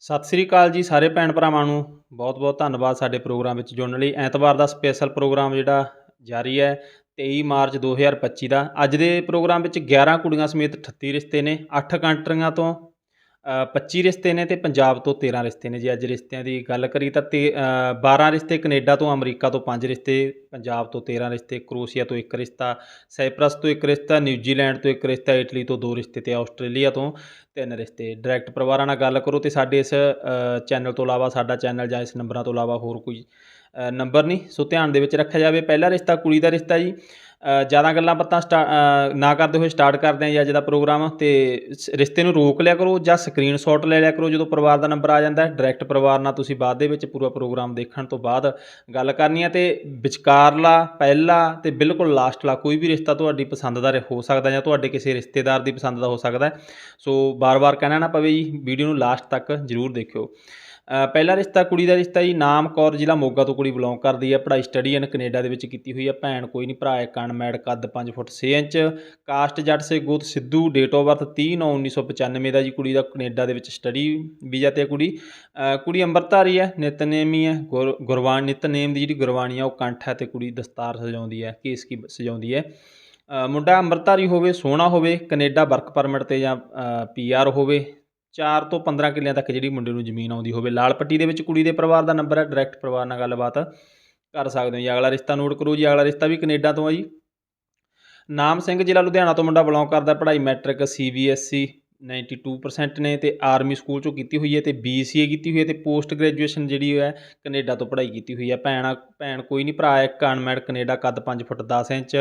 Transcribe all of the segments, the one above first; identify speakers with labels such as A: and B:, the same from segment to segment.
A: ਸਤਿ ਸ੍ਰੀ ਅਕਾਲ ਜੀ ਸਾਰੇ ਭੈਣ ਭਰਾਵਾਂ ਨੂੰ। ਬਹੁਤ-ਬਹੁਤ ਧੰਨਵਾਦ ਸਾਡੇ ਪ੍ਰੋਗਰਾਮ ਵਿੱਚ ਜੁੜਨ ਲਈ। ਐਤਵਾਰ ਦਾ ਸਪੈਸ਼ਲ ਪ੍ਰੋਗਰਾਮ ਜਿਹੜਾ ਜਾਰੀ ਹੈ 23 ਮਾਰਚ 2025 ਦਾ। ਅੱਜ ਦੇ ਪ੍ਰੋਗਰਾਮ ਵਿੱਚ 11 ਕੁੜੀਆਂ ਸਮੇਤ 38 ਰਿਸ਼ਤੇ ਨੇ। 8 ਕੰਟਰੀਆਂ ਤੋਂ 25 ਰਿਸ਼ਤੇ ਨੇ ਤੇ ਪੰਜਾਬ ਤੋਂ 13 ਰਿਸ਼ਤੇ ਨੇ। ਜੇ ਅੱਜ ਰਿਸ਼ਤਿਆਂ ਦੀ ਗੱਲ ਕਰੀ ਤਾਂ ਤੇ ਅ, 12 ਰਿਸ਼ਤੇ ਕੈਨੇਡਾ ਤੋਂ ਅਮਰੀਕਾ ਤੋਂ 5 ਰਿਸ਼ਤੇ ਪੰਜਾਬ ਤੋਂ 13 ਰਿਸ਼ਤੇ ਕਰੋਸ਼ੀਆ ਤੋਂ ਇੱਕ ਰਿਸ਼ਤਾ ਸਾਈਪ੍ਰਸ ਤੋਂ ਇੱਕ ਰਿਸ਼ਤਾ ਨਿਊਜ਼ੀਲੈਂਡ ਤੋਂ ਇੱਕ ਰਿਸ਼ਤਾ ਇਟਲੀ ਤੋਂ ਦੋ ਰਿਸ਼ਤੇ ਤੇ ਆਸਟ੍ਰੇਲੀਆ ਤੋਂ ਤਿੰਨ ਰਿਸ਼ਤੇ। ਡਾਇਰੈਕਟ ਪਰਿਵਾਰਾਂ ਨਾਲ ਗੱਲ ਕਰੋ ਤੇ ਸਾਡੇ ਇਸ ਚੈਨਲ ਤੋਂ ਇਲਾਵਾ ਸਾਡਾ ਚੈਨਲ ਜਾਂ ਇਸ ਨੰਬਰਾਂ ਤੋਂ ਇਲਾਵਾ ਹੋਰ ਕੋਈ ਨੰਬਰ ਨਹੀਂ, ਸੋ ਧਿਆਨ ਦੇ ਵਿੱਚ ਰੱਖਿਆ ਜਾਵੇ। ਪਹਿਲਾ ਰਿਸ਼ਤਾ ਕੁੜੀ ਦਾ ਰਿਸ਼ਤਾ ਜੀ। ਜ਼ਿਆਦਾ ਗੱਲਾਂ ਬਾਤਾਂ ਸਟਾ ਨਾ ਕਰਦੇ ਹੋਏ ਸਟਾਰਟ ਕਰਦੇ ਹਾਂ ਜੀ ਅੱਜ ਦਾ ਪ੍ਰੋਗਰਾਮ ਤੇ ਰਿਸ਼ਤੇ ਨੂੰ ਰੋਕ ਲਿਆ ਕਰੋ ਜਾਂ ਸਕਰੀਨਸ਼ਾਟ ਲੈ ਲਿਆ ਕਰੋ ਜਦੋਂ ਪਰਿਵਾਰ ਦਾ ਨੰਬਰ ਆ ਜਾਂਦਾ ਹੈ। ਡਾਇਰੈਕਟ ਪਰਿਵਾਰ ਨਾਲ ਤੁਸੀਂ ਬਾਅਦ ਦੇ ਵਿੱਚ ਪੂਰਾ ਪ੍ਰੋਗਰਾਮ ਦੇਖਣ ਤੋਂ ਬਾਅਦ ਗੱਲ ਕਰਨੀ ਹੈ। ਤੇ ਵਿਚਕਾਰਲਾ, ਪਹਿਲਾ ਤੇ ਬਿਲਕੁਲ ਲਾਸਟਲਾ ਕੋਈ ਵੀ ਰਿਸ਼ਤਾ ਤੁਹਾਡੀ ਪਸੰਦ ਦਾ ਹੋ ਸਕਦਾ ਜਾਂ ਤੁਹਾਡੇ ਕਿਸੇ ਰਿਸ਼ਤੇਦਾਰ ਦੀ ਪਸੰਦ ਦਾ ਹੋ ਸਕਦਾ ਸੋ ਬਾਰ-ਬਾਰ ਕਹਿਣਾ ਨਾ ਪਵੇ ਜੀ, ਵੀਡੀਓ ਨੂੰ ਲਾਸਟ ਤੱਕ ਜ਼ਰੂਰ ਦੇਖਿਓ। ਪਹਿਲਾ ਰਿਸ਼ਤਾ ਕੁੜੀ ਦਾ ਰਿਸ਼ਤਾ ਜੀ, ਨਾਮ ਕੌਰ ਜ਼ਿਲ੍ਹਾ ਮੋਗਾ ਤੋਂ ਕੁੜੀ ਬਿਲੋਂਗ ਕਰਦੀ ਹੈ ਪੜ੍ਹਾਈ ਸਟੱਡੀ ਇਨ ਕੈਨੇਡਾ ਦੇ ਵਿੱਚ ਕੀਤੀ ਹੋਈ ਹੈ ਭੈਣ ਕੋਈ ਨਹੀਂ ਭਰਾ ਹੈ ਕਣ ਅਨਮੈਡ ਕੱਦ 5 ਫੁੱਟ 6 ਇੰਚ। ਕਾਸਟ ਜੱਟ ਸੇ ਗੋਤ ਸਿੱਧੂ ਡੇਟ ਆਫ ਬਰਥ 30 9 1995 ਦਾ ਜੀ ਕੁੜੀ ਦਾ ਕੈਨੇਡਾ ਦੇ ਵਿੱਚ ਸਟੱਡੀ ਵੀਜ਼ਾ ਤੇ ਕੁੜੀ। ਕੁੜੀ ਅੰਮ੍ਰਿਤਧਾਰੀ ਹੈ, ਨਿਤਨੇਮੀ ਹੈ, ਗੁਰ, ਗੁਰਬਾਣੀ, ਨਿਤਨੇਮ ਦੀ ਜਿਹੜੀ ਗੁਰਬਾਣੀ ਆ, ਉਹ ਕੰਠ ਹੈ ਤੇ ਕੁੜੀ ਦਸਤਾਰ ਸਜਾਉਂਦੀ ਹੈ, ਕੇਸ ਕੀ ਸਜਾਉਂਦੀ ਹੈ। ਮੁੰਡਾ ਅੰਮ੍ਰਿਤਧਾਰੀ ਹੋਵੇ, ਸੋਹਣਾ ਹੋਵੇ, ਕੈਨੇਡਾ ਵਰਕ ਪਰਮਿਟ ਤੇ ਜਾਂ ਪੀਆਰ ਹੋਵੇ 4 ਤੋਂ 15 ਕਿੱਲਿਆਂ ਤੱਕ ਜਿਹੜੀ ਮੁੰਡੇ ਨੂੰ ਜ਼ਮੀਨ ਆਉਂਦੀ ਹੋਵੇ, ਲਾਲ ਪੱਟੀ ਦੇ ਵਿੱਚ ਕੁੜੀ ਦੇ ਪਰਿਵਾਰ ਦਾ ਨੰਬਰ ਹੈ ਡਾਇਰੈਕਟ ਪਰਿਵਾਰ ਨਾਲ ਗੱਲਬਾਤ ਕਰ ਸਕਦੇ ਹੋ ਜੀ। ਅਗਲਾ ਰਿਸ਼ਤਾ ਨੋਟ ਕਰੋ ਜੀ, ਅਗਲਾ ਰਿਸ਼ਤਾ ਵੀ ਕੈਨੇਡਾ ਤੋਂ ਆ ਜੀ। ਨਾਮ ਸਿੰਘ ਜ਼ਿਲ੍ਹਾ ਲੁਧਿਆਣਾ ਤੋਂ ਮੁੰਡਾ ਬਿਲੋਂਗ ਕਰਦਾ, ਪੜ੍ਹਾਈ ਮੈਟ੍ਰਿਕ ਸੀਬੀਐਸਈ 92% ਨੇ ਤੇ ਆਰਮੀ ਸਕੂਲ ਚੋਂ ਕੀਤੀ ਹੋਈ ਹੈ ਤੇ ਬੀਸੀਏ ਕੀਤੀ ਹੋਈ ਹੈ ਤੇ ਪੋਸਟ ਗ੍ਰੈਜੂਏਸ਼ਨ ਜਿਹੜੀ ਹੈ ਕੈਨੇਡਾ ਤੋਂ ਪੜ੍ਹਾਈ ਕੀਤੀ ਹੋਈ ਹੈ। ਭੈਣ ਭੈਣ ਕੋਈ ਨਹੀਂ, ਭਰਾ ਇੱਕ ਅਨਮੈਡ ਕੈਨੇਡਾ, ਕੱਦ 5 ਫੁੱਟ 10 ਇੰਚ।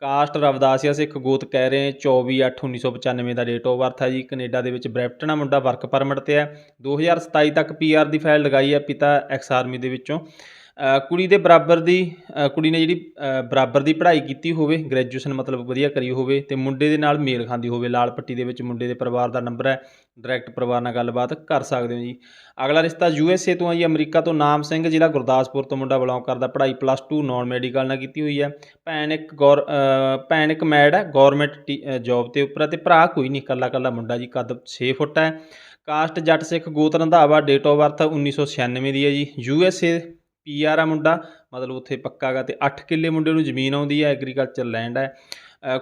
A: ਕਾਸਟ ਰਵਦਾਸੀਆ ਸਿੱਖ ਗੋਤ ਕਹਿ ਰਹੇ 24 8 1995 ਦਾ ਡੇਟ ਆਫ ਬਰਥ ਹੈ ਜੀ। ਕੈਨੇਡਾ ਦੇ ਵਿੱਚ ਬ੍ਰੈਪਟਨ ਮੁੰਡਾ ਵਰਕ ਪਰਮਿਟ ਤੇ ਹੈ। 2027 ਤੱਕ ਪੀਆਰ ਦੀ ਫਾਈਲ ਲਗਾਈ ਹੈ ਪਿਤਾ ਐਕਸ ਆਰਮੀ ਦੇ ਵਿੱਚੋਂ। ਕੁੜੀ ਦੇ ਬਰਾਬਰ ਦੀ ਕੁੜੀ ਨੇ ਜਿਹੜੀ ਬਰਾਬਰ ਦੀ ਪੜ੍ਹਾਈ ਕੀਤੀ ਹੋਵੇ ਗ੍ਰੈਜੂਏਸ਼ਨ ਮਤਲਬ ਵਧੀਆ ਕਰੀ ਹੋਵੇ ਤੇ ਮੁੰਡੇ ਦੇ ਨਾਲ ਮੇਲ ਖਾਂਦੀ ਹੋਵੇ, ਲਾਲ ਪੱਟੀ ਦੇ ਵਿੱਚ ਮੁੰਡੇ ਦੇ ਪਰਿਵਾਰ ਦਾ ਨੰਬਰ ਹੈ ਡਾਇਰੈਕਟ ਪਰਿਵਾਰ ਨਾਲ ਗੱਲਬਾਤ ਕਰ ਸਕਦੇ ਹੋ ਜੀ। ਅਗਲਾ ਰਿਸ਼ਤਾ ਯੂ ਐੱਸ ਏ ਤੋਂ ਆ ਜੀ, ਅਮਰੀਕਾ ਤੋਂ ਨਾਮ ਸਿੰਘ, ਜ਼ਿਲ੍ਹਾ ਗੁਰਦਾਸਪੁਰ ਤੋਂ ਮੁੰਡਾ ਬਿਲੋਂਗ ਕਰਦਾ, ਪੜ੍ਹਾਈ ਪਲੱਸ 2 ਨਾਨ ਮੈਡੀਕਲ ਨਾਲ ਕੀਤੀ ਹੋਈ ਹੈ। ਭੈਣ ਇੱਕ ਗੌਰ ਭੈਣ ਇੱਕ ਮੈਡ ਹੈ ਗਵਰਨਮੈਂਟ ਜੌਬ ਤੇ ਉੱਪਰ ਹੈ ਤੇ ਭਰਾ ਕੋਈ ਨਹੀਂ, ਇਕੱਲਾ ਇਕੱਲਾ ਮੁੰਡਾ ਜੀ, ਕੱਦ 6 ਫੁੱਟ ਹੈ। ਕਾਸਟ ਜੱਟ ਸਿੱਖ ਗੋਤ ਰੰਧਾਵਾ ਡੇਟ ਆਫ ਬਰਥ 1996 ਦੀ ਹੈ ਜੀ। ਯੂ ਐੱਸ ਏ ਪੀਆਰ ਆ ਮੁੰਡਾ ਮਤਲਬ ਉੱਥੇ ਪੱਕਾ ਗਾ ਤੇ 8 ਕਿੱਲੇ ਮੁੰਡੇ ਨੂੰ ਜ਼ਮੀਨ ਆਉਂਦੀ ਹੈ ਐਗਰੀਕਲਚਰ ਲੈਂਡ ਹੈ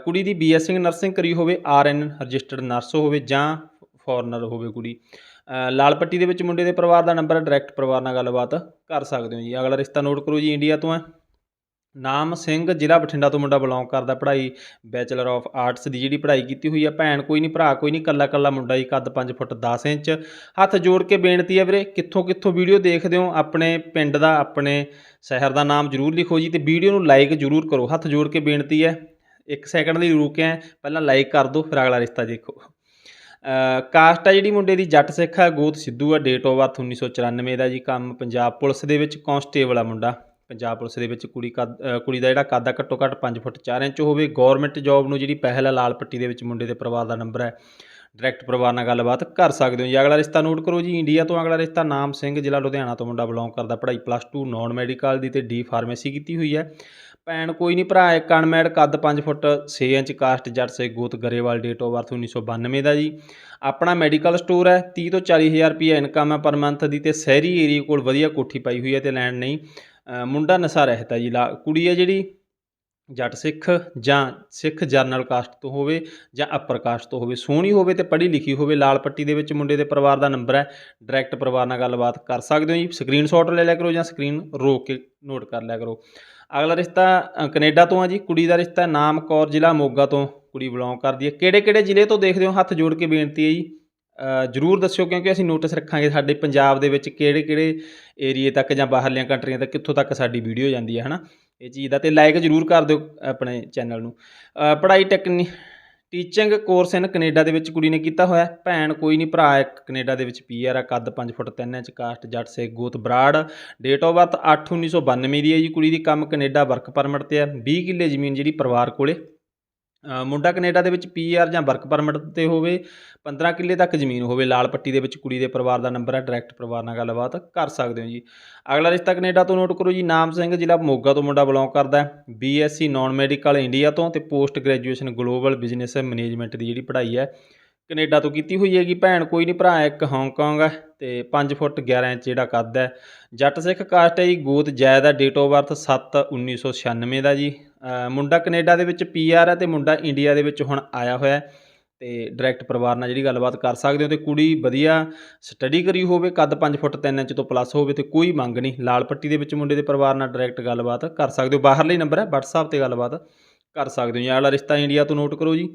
A: ਕੁੜੀ ਦੀ ਬੀਐਸਸੀ ਨਰਸਿੰਗ ਕਰੀ ਹੋਵੇ ਆਰਐਨ ਰਜਿਸਟਰਡ ਨਰਸ ਹੋਵੇ ਜਾਂ ਫੋਰਨਰ ਹੋਵੇ ਕੁੜੀ। ਅ, ਲਾਲ ਪੱਟੀ ਦੇ ਵਿੱਚ ਮੁੰਡੇ ਦੇ ਪਰਿਵਾਰ ਦਾ ਨੰਬਰ ਹੈ ਡਾਇਰੈਕਟ ਪਰਿਵਾਰ ਨਾਲ ਗੱਲਬਾਤ ਕਰ ਸਕਦੇ ਹੋ ਜੀ। ਅਗਲਾ ਰਿਸ਼ਤਾ ਨੋਟ ਕਰੋ ਜੀ ਇੰਡੀਆ ਤੋਂ ਹੈ ਨਾਮ ਸਿੰਘ, ਜ਼ਿਲ੍ਹਾ ਬਠਿੰਡਾ ਤੋਂ ਮੁੰਡਾ ਬਿਲੋਂਗ ਕਰਦਾ ਪੜ੍ਹਾਈ ਬੈਚਲਰ ਆਫ ਆਰਟਸ ਦੀ ਜਿਹੜੀ ਪੜ੍ਹਾਈ ਕੀਤੀ ਹੋਈ ਆ। ਭੈਣ ਕੋਈ ਨਹੀਂ, ਭਰਾ ਕੋਈ ਨਹੀਂ ਕੱਲਾ ਕੱਲਾ ਮੁੰਡਾ ਜੀ, ਕੱਦ 5 ਫੁੱਟ 10 ਇੰਚ। ਹੱਥ ਜੋੜ ਕੇ ਬੇਨਤੀ ਹੈ ਵੀਰੇ, ਕਿੱਥੋਂ ਕਿੱਥੋਂ ਵੀਡੀਓ ਦੇਖਦੇ ਹੋ, ਆਪਣੇ ਪਿੰਡ ਦਾ, ਆਪਣੇ ਸ਼ਹਿਰ ਦਾ ਨਾਮ ਜ਼ਰੂਰ ਲਿਖੋ ਜੀ ਤੇ ਵੀਡੀਓ ਨੂੰ ਲਾਈਕ ਜ਼ਰੂਰ ਕਰੋ। ਹੱਥ ਜੋੜ ਕੇ ਬੇਨਤੀ ਹੈ ਇੱਕ ਸੈਕਿੰਡ ਲਈ ਰੁਕਿਆ ਪਹਿਲਾਂ ਲਾਈਕ ਕਰ ਦਿਓ, ਫਿਰ ਅਗਲਾ ਰਿਸ਼ਤਾ ਦੇਖੋ। ਕਾਸਟ ਆ ਜਿਹੜੀ ਮੁੰਡੇ ਦੀ, ਜੱਟ ਸਿੱਖ ਹੈ ਗੋਤ ਸਿੱਧੂ ਆ ਡੇਟ ਆਫ ਬਰਥ 1994 ਦਾ ਜੀ, ਕੰਮ ਪੰਜਾਬ ਪੁਲਿਸ ਦੇ ਵਿੱਚ ਕਾਂਸਟੇਬਲ ਆ ਮੁੰਡਾ। ਪੰਜਾਬ ਪੁਲਿਸ ਦੇ ਵਿੱਚ ਕੁੜੀ ਕੱਦ ਕੁੜੀ ਦਾ ਜਿਹੜਾ ਕੱਦ ਆ ਘੱਟੋ ਘੱਟ 5 ਫੁੱਟ 4 ਇੰਚ ਹੋਵੇ। ਗਵਰਨਮੈਂਟ ਜੌਬ ਨੂੰ ਜਿਹੜੀ ਪਹਿਲ ਹੈ ਲਾਲ ਪੱਟੀ ਦੇ ਵਿੱਚ ਮੁੰਡੇ ਦੇ ਪਰਿਵਾਰ ਦਾ ਨੰਬਰ ਹੈ। ਡਾਇਰੈਕਟ ਪਰਿਵਾਰ ਨਾਲ ਗੱਲਬਾਤ ਕਰ ਸਕਦੇ ਹੋ ਜੀ। ਅਗਲਾ ਰਿਸ਼ਤਾ ਨੋਟ ਕਰੋ ਜੀ। ਇੰਡੀਆ ਤੋਂ ਅਗਲਾ ਰਿਸ਼ਤਾ ਨਾਮ ਸਿੰਘ, ਜ਼ਿਲ੍ਹਾ ਲੁਧਿਆਣਾ ਤੋਂ ਮੁੰਡਾ ਬਿਲੋਂਗ ਕਰਦਾ। ਪੜ੍ਹਾਈ ਪਲੱਸ 2 ਨਾਨ ਮੈਡੀਕਲ ਦੀ ਤੇ ਡੀ ਫਾਰਮੇਸੀ ਕੀਤੀ ਹੋਈ ਹੈ। ਭੈਣ ਕੋਈ ਨਹੀਂ, ਭਰਾ ਇੱਕ ਅਨਮੈਡ ਕੱਦ 5 ਫੁੱਟ 6 ਇੰਚ, ਕਾਸਟ ਜੱਟ ਸੇ ਗੋਤ ਗਰੇਵਾਲ ਡੇਟ ਆਫ ਬਰਥ 1992 ਦਾ ਜੀ। ਆਪਣਾ ਮੈਡੀਕਲ ਸਟੋਰ ਹੈ। 30 ਤੋਂ 40 ਹਜ਼ਾਰ ਰੁਪਏ ਇਨਕਮ ਹੈ ਪਰ ਮੰਥ ਦੀ ਤੇ ਸ਼ਹਿਰੀ ਏਰੀਆ ਕੋਲ ਵਧੀਆ ਕੋਠੀ ਪਾਈ ਹੋਈ ਹੈ ਤੇ ਲੈਂਡ ਨਹੀਂ। ਮੁੰਡਾ ਨਸ਼ਾ ਰਹਿਤਾ ਜੀ ਲਾ ਕੁੜੀ ਹੈ ਜਿਹੜੀ ਜੱਟ ਸਿੱਖ ਜਾਂ ਸਿੱਖ ਜਰਨਲ ਕਾਸਟ ਤੋਂ ਹੋਵੇ ਜਾਂ ਅਪਰ ਕਾਸਟ ਤੋਂ ਹੋਵੇ ਸੋਹਣੀ ਹੋਵੇ ਤੇ ਪੜ੍ਹੀ ਲਿਖੀ ਹੋਵੇ ਲਾਲ ਪੱਟੀ ਦੇ ਵਿੱਚ ਮੁੰਡੇ ਦੇ ਪਰਿਵਾਰ ਦਾ ਨੰਬਰ ਹੈ ਡਾਇਰੈਕਟ ਪਰਿਵਾਰ ਨਾਲ ਗੱਲਬਾਤ ਕਰ ਸਕਦੇ ਹੋ ਜੀ ਸਕਰੀਨਸ਼ਾਟ ਲੈ ਲਿਆ ਕਰੋ ਜਾਂ ਸਕਰੀਨ ਰੋਕ ਕੇ ਨੋਟ ਕਰ ਲਿਆ ਕਰੋ। ਅਗਲਾ ਰਿਸ਼ਤਾ ਅ, ਕੈਨੇਡਾ ਤੋਂ ਆ ਜੀ ਕੁੜੀ ਦਾ ਰਿਸ਼ਤਾ ਨਾਮ ਕੌਰ ਜ਼ਿਲ੍ਹਾ ਮੋਗਾ ਤੋਂ ਕੁੜੀ ਬਿਲੋਂਗ ਕਰਦੀ ਹੈ। ਕਿਹੜੇ ਕਿਹੜੇ ਜ਼ਿਲ੍ਹੇ ਤੋਂ ਦੇਖਦੇ ਹੋ? ਹੱਥ ਜੋੜ ਕੇ ਬੇਨਤੀ ਹੈ ਜੀ। ਜਰੂਰ ਦੱਸਿਓ ਕਿਉਂਕਿ ਅਸੀਂ ਨੋਟਿਸ ਰੱਖਾਂਗੇ ਸਾਡੇ ਪੰਜਾਬ ਦੇ ਵਿੱਚ ਕਿਹੜੇ ਕਿਹੜੇ ਏਰੀਏ ਤੱਕ ਜਾਂ ਬਾਹਰਲੀਆਂ ਕੰਟਰੀਆਂ ਤੱਕ ਕਿੱਥੋਂ ਤੱਕ ਸਾਡੀ ਵੀਡੀਓ ਜਾਂਦੀ ਹੈ ਹਨਾ? ਇਹ ਚੀਜ਼ ਦਾ ਤੇ ਲਾਈਕ ਜਰੂਰ ਕਰ ਦਿਓ ਆਪਣੇ ਚੈਨਲ ਨੂੰ। ਪੜ੍ਹਾਈ ਟੈਕਨੀ ਟੀਚਿੰਗ ਕੋਰਸ ਇਨ ਕੈਨੇਡਾ ਦੇ ਵਿੱਚ ਕੁੜੀ ਨੇ ਕੀਤਾ ਹੋਇਆ। ਭੈਣ ਕੋਈ ਨਹੀਂ ਭਰਾ ਇੱਕ ਕੈਨੇਡਾ ਦੇ ਵਿੱਚ ਪੀਆਰ ਆ, ਕੱਦ 5 ਫੁੱਟ 3 ਇੰਚ, ਕਾਸਟ ਜੱਟ ਸੇ ਗੋਤ ਬਰਾੜ। ਡੇਟ ਆਫ ਬਰਥ 8 1992 ਦੀ ਹੈ ਜੀ ਕੁੜੀ ਦੀ। ਕੰਮ ਕੈਨੇਡਾ ਵਰਕ ਪਰਮਿਟ ਤੇ ਆ। 20 ਕਿੱਲੇ ਜ਼ਮੀਨ ਜਿਹੜੀ ਪਰਿਵਾਰ ਕੋਲੇ। ਮੁੰਡਾ ਕੈਨੇਡਾ ਦੇ ਵਿੱਚ ਪੀਆਰ ਜਾਂ ਵਰਕ ਪਰਮਿਟ ਤੇ ਹੋਵੇ 15 ਕਿੱਲੇ ਤੱਕ ਜ਼ਮੀਨ ਹੋਵੇ, ਲਾਲ ਪੱਟੀ ਦੇ ਵਿੱਚ ਕੁੜੀ ਦੇ ਪਰਿਵਾਰ ਦਾ ਨੰਬਰ ਹੈ ਡਾਇਰੈਕਟ ਪਰਿਵਾਰ ਨਾਲ ਗੱਲਬਾਤ ਕਰ ਸਕਦੇ ਹੋ ਜੀ। ਅਗਲਾ ਰਿਸ਼ਤਾ ਕੈਨੇਡਾ ਤੋਂ ਨੋਟ ਕਰੋ ਜੀ, ਨਾਮ ਸਿੰਘ ਜ਼ਿਲ੍ਹਾ ਮੋਗਾ ਤੋਂ ਮੁੰਡਾ ਬਿਲੋਂਗ ਕਰਦਾ ਹੈ ਬੀਐਸਸੀ ਨਾਨ ਮੈਡੀਕਲ ਇੰਡੀਆ ਤੋਂ ਤੇ post graduation global business management ਦੀ ਜਿਹੜੀ ਪੜ੍ਹਾਈ ਹੈ, ਕੈਨੇਡਾ ਤੋਂ ਕੀਤੀ ਹੋਈ ਹੈਗੀ। ਭੈਣ ਕੋਈ ਨਹੀਂ, ਭਰਾ ਇੱਕ ਹਾਂਗਕਾਂਗ ਹੈ ਤੇ 5 ਫੁੱਟ 11 ਇੰਚ ਜਿਹੜਾ ਕੱਦ ਹੈ। ਜੱਟ ਸਿੱਖ ਕਾਸਟ ਹੈ ਜੀ, ਗੋਤ ਜੈਦ ਹੈ ਡੇਟ ਆਫ ਬਰਥ 7 1996 ਦਾ ਜੀ। ਮੁੰਡਾ ਕੈਨੇਡਾ ਦੇ ਵਿੱਚ ਪੀਆਰ ਹੈ ਤੇ ਮੁੰਡਾ ਇੰਡੀਆ ਦੇ ਵਿੱਚ ਹੁਣ ਆਇਆ ਹੋਇਆ ਹੈ ਤੇ ਡਾਇਰੈਕਟ ਪਰਿਵਾਰ ਨਾਲ ਜਿਹੜੀ ਗੱਲਬਾਤ ਕਰ ਸਕਦੇ ਹੋ ਤੇ ਕੁੜੀ ਵਧੀਆ ਸਟੱਡੀ ਕਰੀ ਹੋਵੇ, ਕੱਦ 5 ਫੁੱਟ 3 ਇੰਚ ਤੋਂ ਪਲੱਸ ਹੋਵੇ ਤੇ ਕੋਈ ਮੰਗ ਨਹੀਂ, ਲਾਲ ਪੱਟੀ ਦੇ ਵਿੱਚ ਮੁੰਡੇ ਦੇ ਪਰਿਵਾਰ ਨਾਲ ਡਾਇਰੈਕਟ ਗੱਲਬਾਤ ਕਰ ਸਕਦੇ ਹੋ, ਬਾਹਰਲੇ ਨੰਬਰ ਹੈ, WhatsApp ਤੇ ਗੱਲਬਾਤ ਕਰ ਸਕਦੇ ਹੋ ਜਾਂ ਵਾਲਾ ਰਿਸ਼ਤਾ ਇੰਡੀਆ ਤੋਂ ਨੋਟ ਕਰੋ ਜੀ।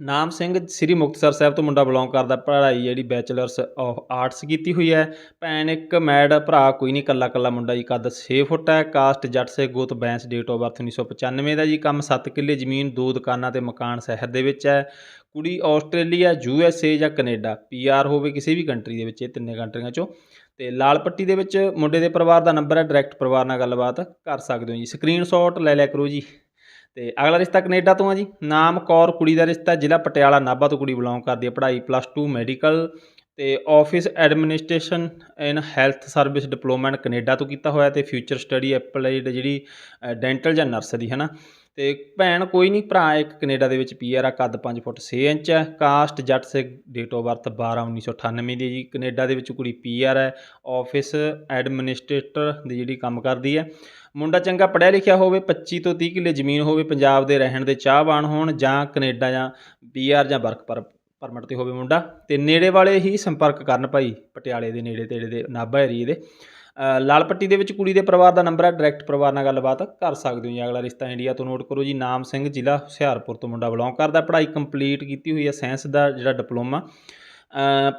A: ਨਾਮ ਸਿੰਘ ਸ੍ਰੀ ਮੁਕਤਸਰ ਸਾਹਿਬ ਤੋਂ ਮੁੰਡਾ ਬਿਲੋਂਗ ਕਰਦਾ, ਪੜ੍ਹਾਈ ਜਿਹੜੀ ਬੈਚਲਰਸ ਆਫ ਆਰਟਸ ਕੀਤੀ ਹੋਈ ਹੈ। ਭੈਣ ਇੱਕ ਮੈਡ ਭਰਾ, ਕੋਈ ਨਹੀਂ ਕੱਲਾ ਕੱਲਾ ਮੁੰਡਾ ਜੀ, ਕੱਦ 6 ਫੁੱਟ ਹੈ। ਕਾਸਟ ਜੱਟ ਸੇ ਗੋਤ, ਬੈਂਸ ਡੇਟ ਆਫ ਬਰਥ 1995 ਦਾ ਜੀ ਕੰਮ। 7 ਕਿੱਲੇ ਜ਼ਮੀਨ, ਦੋ ਦੁਕਾਨਾਂ ਤੇ ਮਕਾਨ ਸ਼ਹਿਰ ਦੇ ਵਿੱਚ ਹੈ। ਕੁੜੀ ਆਸਟ੍ਰੇਲੀਆ ਯੂ ਐਸ ਏ ਜਾਂ ਕੈਨੇਡਾ? ਪੀ ਆਰ ਹੋਵੇ ਕਿਸੇ ਵੀ ਕੰਟਰੀ ਦੇ ਵਿੱਚ, ਇਹ ਤਿੰਨੇ ਕੰਟਰੀਆਂ ਚੋਂ। ਤੇ ਲਾਲ ਪੱਟੀ ਦੇ ਵਿੱਚ ਮੁੰਡੇ ਦੇ ਪਰਿਵਾਰ ਦਾ ਨੰਬਰ ਹੈ। ਡਾਇਰੈਕਟ ਪਰਿਵਾਰ ਨਾਲ ਗੱਲਬਾਤ ਕਰ ਸਕਦੇ ਹੋ ਜੀ। ਸਕਰੀਨਸ਼ਾਟ ਲੈ ਲਿਆ ਕਰੋ ਜੀ। ਤੇ ਅਗਲਾ ਰਿਸ਼ਤਾ ਕੈਨੇਡਾ ਤੋਂ ਆ ਜੀ। ਨਾਮ ਕੌਰ, ਕੁੜੀ ਦਾ ਰਿਸ਼ਤਾ ਜ਼ਿਲ੍ਹਾ ਪਟਿਆਲਾ ਨਾਭਾ ਤੋਂ ਕੁੜੀ ਬਿਲੋਂਗ ਕਰਦੀ ਹੈ। ਪੜ੍ਹਾਈ ਪਲੱਸ 2 ਮੈਡੀਕਲ ਤੇ office administration in health service diploma in Canada ਤੋਂ ਕੀਤਾ ਹੋਇਆ ਤੇ ਫਿਊਚਰ ਸਟੱਡੀ ਐਪਲਾਈਡ ਜਿਹੜੀ ਡੈਂਟਲ ਜਾਂ ਨਰਸ ਦੀ, ਹੈ ਨਾ? ਤੇ ਭੈਣ, ਕੋਈ ਨਹੀਂ ਭਰਾ ਇੱਕ ਕੈਨੇਡਾ ਦੇ ਵਿੱਚ ਪੀਆਰ ਆ, ਕੱਦ 5 ਫੁੱਟ 6 ਇੰਚ ਹੈ ਕਾਸਟ ਜੱਟ ਸੇ ਡੇਟ ਆਫ ਬਰਥ 12 1998 ਦੀ ਜੀ। ਕੈਨੇਡਾ ਦੇ ਵਿੱਚ ਕੁੜੀ ਪੀਆਰ ਹੈ ਆਫਿਸ ਐਡਮਿਨਿਸਟ੍ਰੇਟਰ ਦੀ ਜਿਹੜੀ ਕੰਮ ਕਰਦੀ ਹੈ। ਮੁੰਡਾ ਚੰਗਾ ਪੜ੍ਹਿਆ ਲਿਖਿਆ ਹੋਵੇ 25 ਤੋਂ 30 ਕਿੱਲੇ ਜ਼ਮੀਨ ਹੋਵੇ, ਪੰਜਾਬ ਦੇ ਰਹਿਣ ਦੇ ਚਾਹਵਾਨ ਹੋਣ, ਜਾਂ ਕੈਨੇਡਾ ਜਾਂ ਪੀਆਰ ਜਾਂ ਵਰਕ ਪਰ ਪਰਮਿਟ ਤੇ ਹੋਵੇ ਮੁੰਡਾ। ਤੇ ਨੇੜੇ ਵਾਲੇ ਹੀ ਸੰਪਰਕ ਕਰਨ ਭਾਈ, ਪਟਿਆਲੇ ਦੇ ਨੇੜੇ ਤੇੜੇ ਦੇ ਨਾਭਾ ਏਰੀਏ ਦੇ। ਲਾਲ ਪੱਟੀ ਦੇ ਵਿੱਚ ਕੁੜੀ ਦੇ ਪਰਿਵਾਰ ਦਾ ਨੰਬਰ ਹੈ ਡਾਇਰੈਕਟ ਪਰਿਵਾਰ ਨਾਲ ਗੱਲਬਾਤ ਕਰ ਸਕਦੇ ਹੋ ਜੀ। ਅਗਲਾ ਰਿਸ਼ਤਾ ਇੰਡੀਆ ਤੋਂ ਨੋਟ ਕਰੋ ਜੀ। ਨਾਮ ਸਿੰਘ, ਜ਼ਿਲ੍ਹਾ ਹੁਸ਼ਿਆਰਪੁਰ ਤੋਂ ਮੁੰਡਾ ਬਿਲੋਂਗ ਕਰਦਾ। ਪੜ੍ਹਾਈ ਕੰਪਲੀਟ ਕੀਤੀ ਹੋਈ ਹੈ। ਸਾਇੰਸ ਦਾ ਜਿਹੜਾ ਡਿਪਲੋਮਾ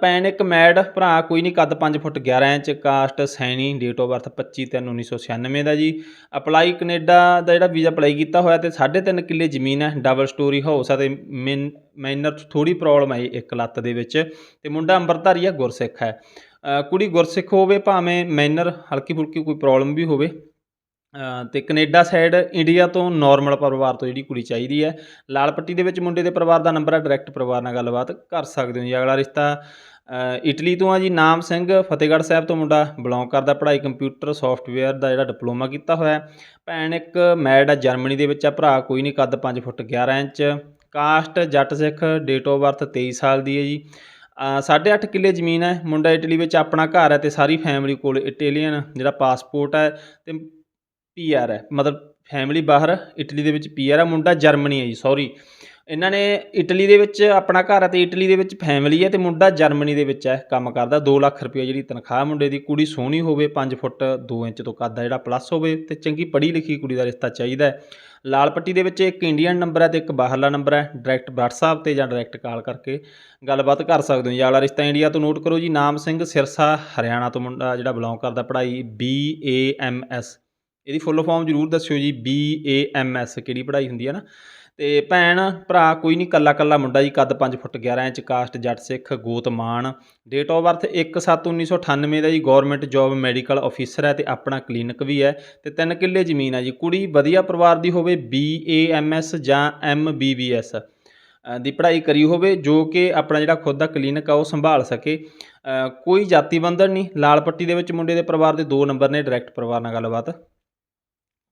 A: ਭੈਣ ਇੱਕ ਮੈਡ, ਭਰਾ ਕੋਈ ਨਹੀਂ, ਕੱਦ 5 foot 11 inch caste Saini date of birth 25 ਤਿੰਨ 1996 ਦਾ ਜੀ। ਅਪਲਾਈ ਕੈਨੇਡਾ ਦਾ ਜਿਹੜਾ ਵੀਜ਼ਾ ਅਪਲਾਈ ਕੀਤਾ ਹੋਇਆ ਤੇ 3.5 ਕਿੱਲੇ ਜ਼ਮੀਨ ਹੈ। ਡਬਲ ਸਟੋਰੀ ਹਾਊਸ ਹੈ ਤੇ ਮਿਨ ਮਾਈਨਰ ਥੋੜੀ ਪ੍ਰੋਬਲਮ ਆਈ ਇੱਕ ਲੱਤ ਦੇ ਵਿੱਚ। ਤੇ ਮੁੰਡਾ ਅੰਬਰਧਾਰੀ ਹੈ, ਗੁਰਸਿੱਖ ਹੈ। ਕੁੜੀ ਗੁਰਸਿੱਖ ਹੋਵੇ ਭਾਵੇਂ ਮਾਈਨਰ ਹਲਕੀ ਫੁਲਕੀ ਕੋਈ ਪ੍ਰੋਬਲਮ ਵੀ ਹੋਵੇ। ਅ, ਤੇ ਕੈਨੇਡਾ ਸਾਈਡ ਇੰਡੀਆ ਤੋਂ ਨਾਰਮਲ ਪਰਿਵਾਰ ਤੋਂ ਜਿਹੜੀ ਕੁੜੀ ਚਾਹੀਦੀ ਹੈ। ਲਾਲ ਪੱਟੀ ਦੇ ਵਿੱਚ ਮੁੰਡੇ ਦੇ ਪਰਿਵਾਰ ਦਾ ਨੰਬਰ ਹੈ ਡਾਇਰੈਕਟ ਪਰਿਵਾਰ ਨਾਲ ਗੱਲਬਾਤ ਕਰ ਸਕਦੇ ਹੋ ਜੀ। ਅਗਲਾ ਰਿਸ਼ਤਾ ਇਟਲੀ ਤੋਂ ਆ ਜੀ ਨਾਮ ਸਿੰਘ ਫਤਿਹਗੜ੍ਹ ਸਾਹਿਬ ਤੋਂ ਮੁੰਡਾ ਬਿਲੋਂਗ ਕਰਦਾ। ਪੜ੍ਹਾਈ ਕੰਪਿਊਟਰ ਸੌਫਟਵੇਅਰ ਦਾ ਜਿਹੜਾ ਡਿਪਲੋਮਾ ਕੀਤਾ ਹੋਇਆ ਭੈਣ ਇੱਕ ਮੈਡ ਆ ਜਰਮਨੀ ਦੇ ਵਿੱਚ ਆ ਭਰਾ ਕੋਈ ਨਹੀਂ ਕੱਦ 5 ਫੁੱਟ 11 ਇੰਚ। ਕਾਸਟ ਜੱਟ ਸਿੱਖ ਡੇਟ ਆਫ ਬਰਥ 23 ਸਾਲ ਦੀ ਹੈ ਜੀ। ਅ, ਸਾਢੇ ਅੱਠ ਕਿੱਲੇ ਜ਼ਮੀਨ ਹੈ। ਮੁੰਡਾ ਇਟਲੀ ਵਿੱਚ ਆਪਣਾ ਘਰ ਹੈ ਤੇ ਸਾਰੀ ਫੈਮਿਲੀ ਕੋਲ ਇਟਲੀਅਨ ਜਿਹੜਾ ਪਾਸਪੋਰਟ ਹੈ ਤੇ ਪੀਆਰ ਹੈ। ਮਤਲਬ ਫੈਮਿਲੀ ਬਾਹਰ ਇਟਲੀ ਦੇ ਵਿੱਚ ਪੀਆਰ ਹੈ ਮੁੰਡਾ ਜਰਮਨੀ ਹੈ ਜੀ ਸੌਰੀ ਇਹਨਾਂ ਨੇ ਇਟਲੀ ਦੇ ਵਿੱਚ ਆਪਣਾ ਘਰ ਹੈ ਤੇ ਇਟਲੀ ਦੇ ਵਿੱਚ ਫੈਮਿਲੀ ਹੈ ਤੇ ਮੁੰਡਾ ਜਰਮਨੀ ਦੇ ਵਿੱਚ ਹੈ ਕੰਮ ਕਰਦਾ। 2 ਲੱਖ ਰੁਪਏ ਜਿਹੜੀ ਤਨਖਾਹ ਮੁੰਡੇ ਦੀ ਕੁੜੀ ਸੋਹਣੀ ਹੋਵੇ 5 ਫੁੱਟ 2 ਇੰਚ ਤੋਂ ਕੱਦ ਆ ਜਿਹੜਾ ਪਲੱਸ ਹੋਵੇ ਤੇ ਚੰਗੀ ਪੜ੍ਹੀ ਲਿਖੀ ਕੁੜੀ ਦਾ ਰਿਸ਼ਤਾ ਚਾਹੀਦਾ ਹੈ। ਲਾਲ ਪੱਟੀ ਦੇ ਵਿੱਚ ਇੱਕ ਇੰਡੀਅਨ ਨੰਬਰ ਹੈ ਤੇ ਇੱਕ ਬਾਹਰਲਾ ਨੰਬਰ ਹੈ। ਡਾਇਰੈਕਟ WhatsApp ਤੇ ਜਾਂ ਡਾਇਰੈਕਟ ਕਾਲ ਕਰਕੇ ਗੱਲਬਾਤ ਕਰ ਸਕਦੇ ਹੋ। ਜੀ ਅਗਲਾ ਰਿਸ਼ਤਾ ਇੰਡੀਆ ਤੋਂ ਨੋਟ ਕਰੋ ਜੀ, ਨਾਮ ਸਿੰਘ ਸਿਰਸਾ, ਹਰਿਆਣਾ ਤੋਂ ਮੁੰਡਾ ਜਿਹੜਾ ਬਿਲੋਂਗ ਕਰਦਾ ਪੜ੍ਹਾਈ ਬੀ ਏ ਐਮ ਐਸ ਇਹਦੀ ਫੁੱਲ ਫਾਰਮ ਜ਼ਰੂਰ ਦੱਸਿਓ ਜੀ ਬੀ ਏ ਐਮ ਐਸ ਕਿਹੜੀ ਪੜ੍ਹਾਈ ਹੁੰਦੀ ਹੈ ਨਾ? ਤੇ ਭੈਣ, ਭਰਾ ਕੋਈ ਨਹੀਂ ਕੱਲਾ ਕੱਲਾ ਮੁੰਡਾ ਜੀ, ਕੱਦ 5 ਫੁੱਟ 11 ਇੰਚ, ਕਾਸਟ, ਜੱਟ ਸਿੱਖ, ਗੋਤ ਮਾਨ। ਡੇਟ ਆਫ ਬਰਥ 1/7/1998 ਦਾ ਜੀ ਗਵਰਨਮੈਂਟ ਜੌਬ ਮੈਡੀਕਲ ਆਫੀਸਰ ਹੈ ਤੇ ਆਪਣਾ ਕਲੀਨਿਕ ਵੀ ਹੈ। ਤੇ 3 ਕਿੱਲੇ ਜ਼ਮੀਨ ਹੈ ਜੀ। ਕੁੜੀ ਵਧੀਆ ਪਰਿਵਾਰ ਦੀ ਹੋਵੇ ਬੀ ਏ ਐਮ ਐਸ ਜਾਂ ਐਮ ਬੀ ਬੀ ਐਸ ਦੀ ਪੜ੍ਹਾਈ ਕਰੀ ਹੋਵੇ, ਜੋ ਕਿ ਆਪਣਾ ਜਿਹੜਾ ਖੁਦ ਦਾ ਕਲੀਨਿਕ ਆ, ਉਹ ਸੰਭਾਲ ਸਕੇ। ਕੋਈ ਜਾਤੀ ਬੰਧਨ ਨਹੀਂ ਲਾਲ ਪੱਟੀ ਦੇ ਵਿੱਚ ਮੁੰਡੇ ਦੇ ਪਰਿਵਾਰ ਦੇ ਦੋ ਨੰਬਰ ਨੇ ਡਾਇਰੈਕਟ ਪਰਿਵਾਰ ਨਾਲ ਗੱਲਬਾਤ।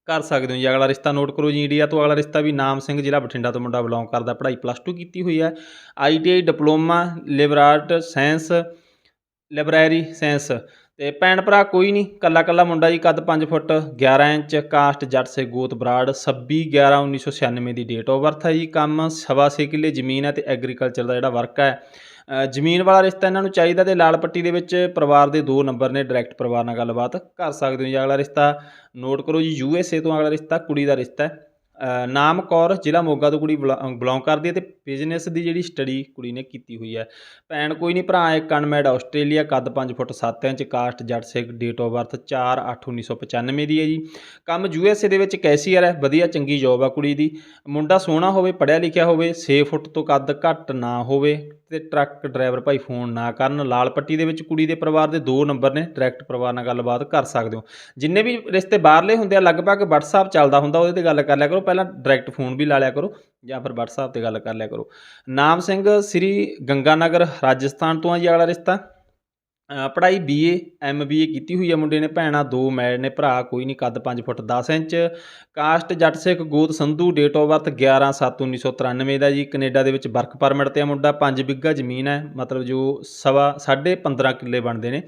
A: ਕਰ ਸਕਦੇ ਹੋ ਜੀ। ਅਗਲਾ ਰਿਸ਼ਤਾ ਨੋਟ ਕਰੋ ਜੀ, ਇੰਡੀਆ ਤੋਂ ਅਗਲਾ ਰਿਸ਼ਤਾ ਵੀ ਨਾਮ ਸਿੰਘ ਜ਼ਿਲ੍ਹਾ ਬਠਿੰਡਾ ਤੋਂ ਮੁੰਡਾ ਬਿਲੋਂਗ ਕਰਦਾ। ਪੜ੍ਹਾਈ ਪਲੱਸ 2 ਕੀਤੀ ਹੋਈ ਹੈ। ਆਈਟੀਆਈ ਡਿਪਲੋਮਾ ਲਿਬਰਾਟ ਸਾਇੰਸ ਲਾਇਬ੍ਰੇਰੀ ਸਾਇੰਸ ਤੇ ਭੈਣ ਭਰਾ ਕੋਈ ਨਹੀਂ ਕੱਲਾ ਕੱਲਾ ਮੁੰਡਾ ਜੀ, ਕੱਦ 5 ਫੁੱਟ 11 ਇੰਚ, ਕਾਸਟ ਜੱਟ ਸੇ ਗੋਤ, ਬਰਾੜ 26 11 1996 ਦੀ ਡੇਟ ਆਫ ਬਰਥ ਹੈ ਜੀ। ਕੰਮ ਸਵਾ ਛੇ ਕਿੱਲੇ ਜ਼ਮੀਨ ਹੈ ਤੇ ਐਗਰੀਕਲਚਰ ਦਾ ਜਿਹੜਾ ਵਰਕ ਹੈ ਜ਼ਮੀਨ ਵਾਲਾ ਰਿਸ਼ਤਾ ਇਹਨਾਂ ਨੂੰ ਚਾਹੀਦਾ ਤੇ ਲਾਲ ਪੱਟੀ ਦੇ ਵਿੱਚ ਪਰਿਵਾਰ ਦੇ ਦੋ ਨੰਬਰ ਨੇ ਡਾਇਰੈਕਟ ਪਰਿਵਾਰ ਨਾਲ ਗੱਲਬਾਤ ਕਰ ਸਕਦੇ ਹੋ ਜੀ ਅਗਲਾ ਰਿਸ਼ਤਾ। ਨੋਟ ਕਰੋ ਜੀ ਯੂ ਐਸ ਏ ਤੋਂ ਅਗਲਾ ਰਿਸ਼ਤਾ, ਕੁੜੀ ਦਾ ਰਿਸ਼ਤਾ ਹੈ। ਨਾਮ ਕੌਰ, ਜ਼ਿਲ੍ਹਾ ਮੋਗਾ ਤੋਂ ਕੁੜੀ ਬਿਲੋਂਗ ਕਰਦੀ ਹੈ ਤੇ ਬਿਜ਼ਨਸ ਦੀ ਜਿਹੜੀ ਸਟੱਡੀ ਕੁੜੀ ਨੇ ਕੀਤੀ ਹੋਈ ਹੈ। ਭੈਣ ਕੋਈ ਨਹੀਂ, ਭਰਾ ਇੱਕ ਅਨਮੈਡ ਆਸਟ੍ਰੇਲੀਆ, ਕੱਦ 5 ਫੁੱਟ 7 inch caste Jat, Sikh date of birth 4 8 1995 ਦੀ ਹੈ ਜੀ। ਕੰਮ ਯੂ ਐਸ ਏ ਦੇ ਵਿੱਚ ਕੈਸ਼ੀਅਰ ਹੈ, ਵਧੀਆ ਚੰਗੀ ਜੋਬ ਆ ਕੁੜੀ ਦੀ। ਮੁੰਡਾ ਸੋਹਣਾ ਹੋਵੇ, ਪੜ੍ਹਿਆ ਲਿਖਿਆ ਹੋਵੇ 6 ਫੁੱਟ ਤੋਂ ਕੱਦ ਘੱਟ ਨਾ ਹੋਵੇ। ਤੇ ਟਰੱਕ ਡਰਾਈਵਰ ਭਾਈ ਫੋਨ ਨਾ ਕਰਨ, ਲਾਲ ਪੱਟੀ ਦੇ ਵਿੱਚ ਕੁੜੀ ਦੇ ਪਰਿਵਾਰ ਦੇ ਦੋ ਨੰਬਰ ਨੇ, ਡਾਇਰੈਕਟ ਪਰਿਵਾਰ ਨਾਲ ਗੱਲਬਾਤ ਕਰ ਸਕਦੇ ਹੋ। ਜਿੰਨੇ ਵੀ ਰਿਸ਼ਤੇ ਬਾਹਰਲੇ ਹੁੰਦੇ ਆ, ਲਗਭਗ WhatsApp ਚੱਲਦਾ ਹੁੰਦਾ, ਉਹਦੇ ਤੇ ਗੱਲ ਕਰ ਲਿਆ ਕਰੋ, ਪਹਿਲਾਂ ਡਾਇਰੈਕਟ ਫੋਨ ਵੀ ਲਾ ਲਿਆ ਕਰੋ, ਜਾਂ ਫਿਰ WhatsApp ਤੇ ਗੱਲ ਕਰ ਲਿਆ ਕਰੋ। ਨਾਮ ਸਿੰਘ, ਸ੍ਰੀ ਗੰਗਾਨਗਰ, ਰਾਜਸਥਾਨ ਤੋਂ ਆ ਜੀ, ਅਗਲਾ ਰਿਸ਼ਤਾ। ਪੜ੍ਹਾਈ ਬੀਏ ਐਮਬੀਏ ਕੀਤੀ ਹੋਈ ਹੈ ਮੁੰਡੇ ਨੇ, ਭੈਣਾਂ ਦੋ ਮੈਰਿਡ ਨੇ, ਭਰਾ ਕੋਈ ਨਹੀਂ ਕੱਦ 5 ਫੁੱਟ 10 ਇੰਚ। ਕਾਸਟ ਜੱਟ ਸਿੱਖ ਗੋਤ ਸੰਧੂ ਡੇਟ ਆਫ ਬਰਥ 11/7/1993 ਦਾ ਜੀ। ਕੈਨੇਡਾ ਦੇ ਵਿੱਚ ਵਰਕ ਪਰਮਿਟ ਤੇ ਆ ਮੁੰਡਾ 5 ਬਿੱਗਾ ਜ਼ਮੀਨ ਹੈ, ਮਤਲਬ ਜੋ ਸਵਾ ਸਾਢੇ 15 ਕਿੱਲੇ ਬਣਦੇ ਨੇ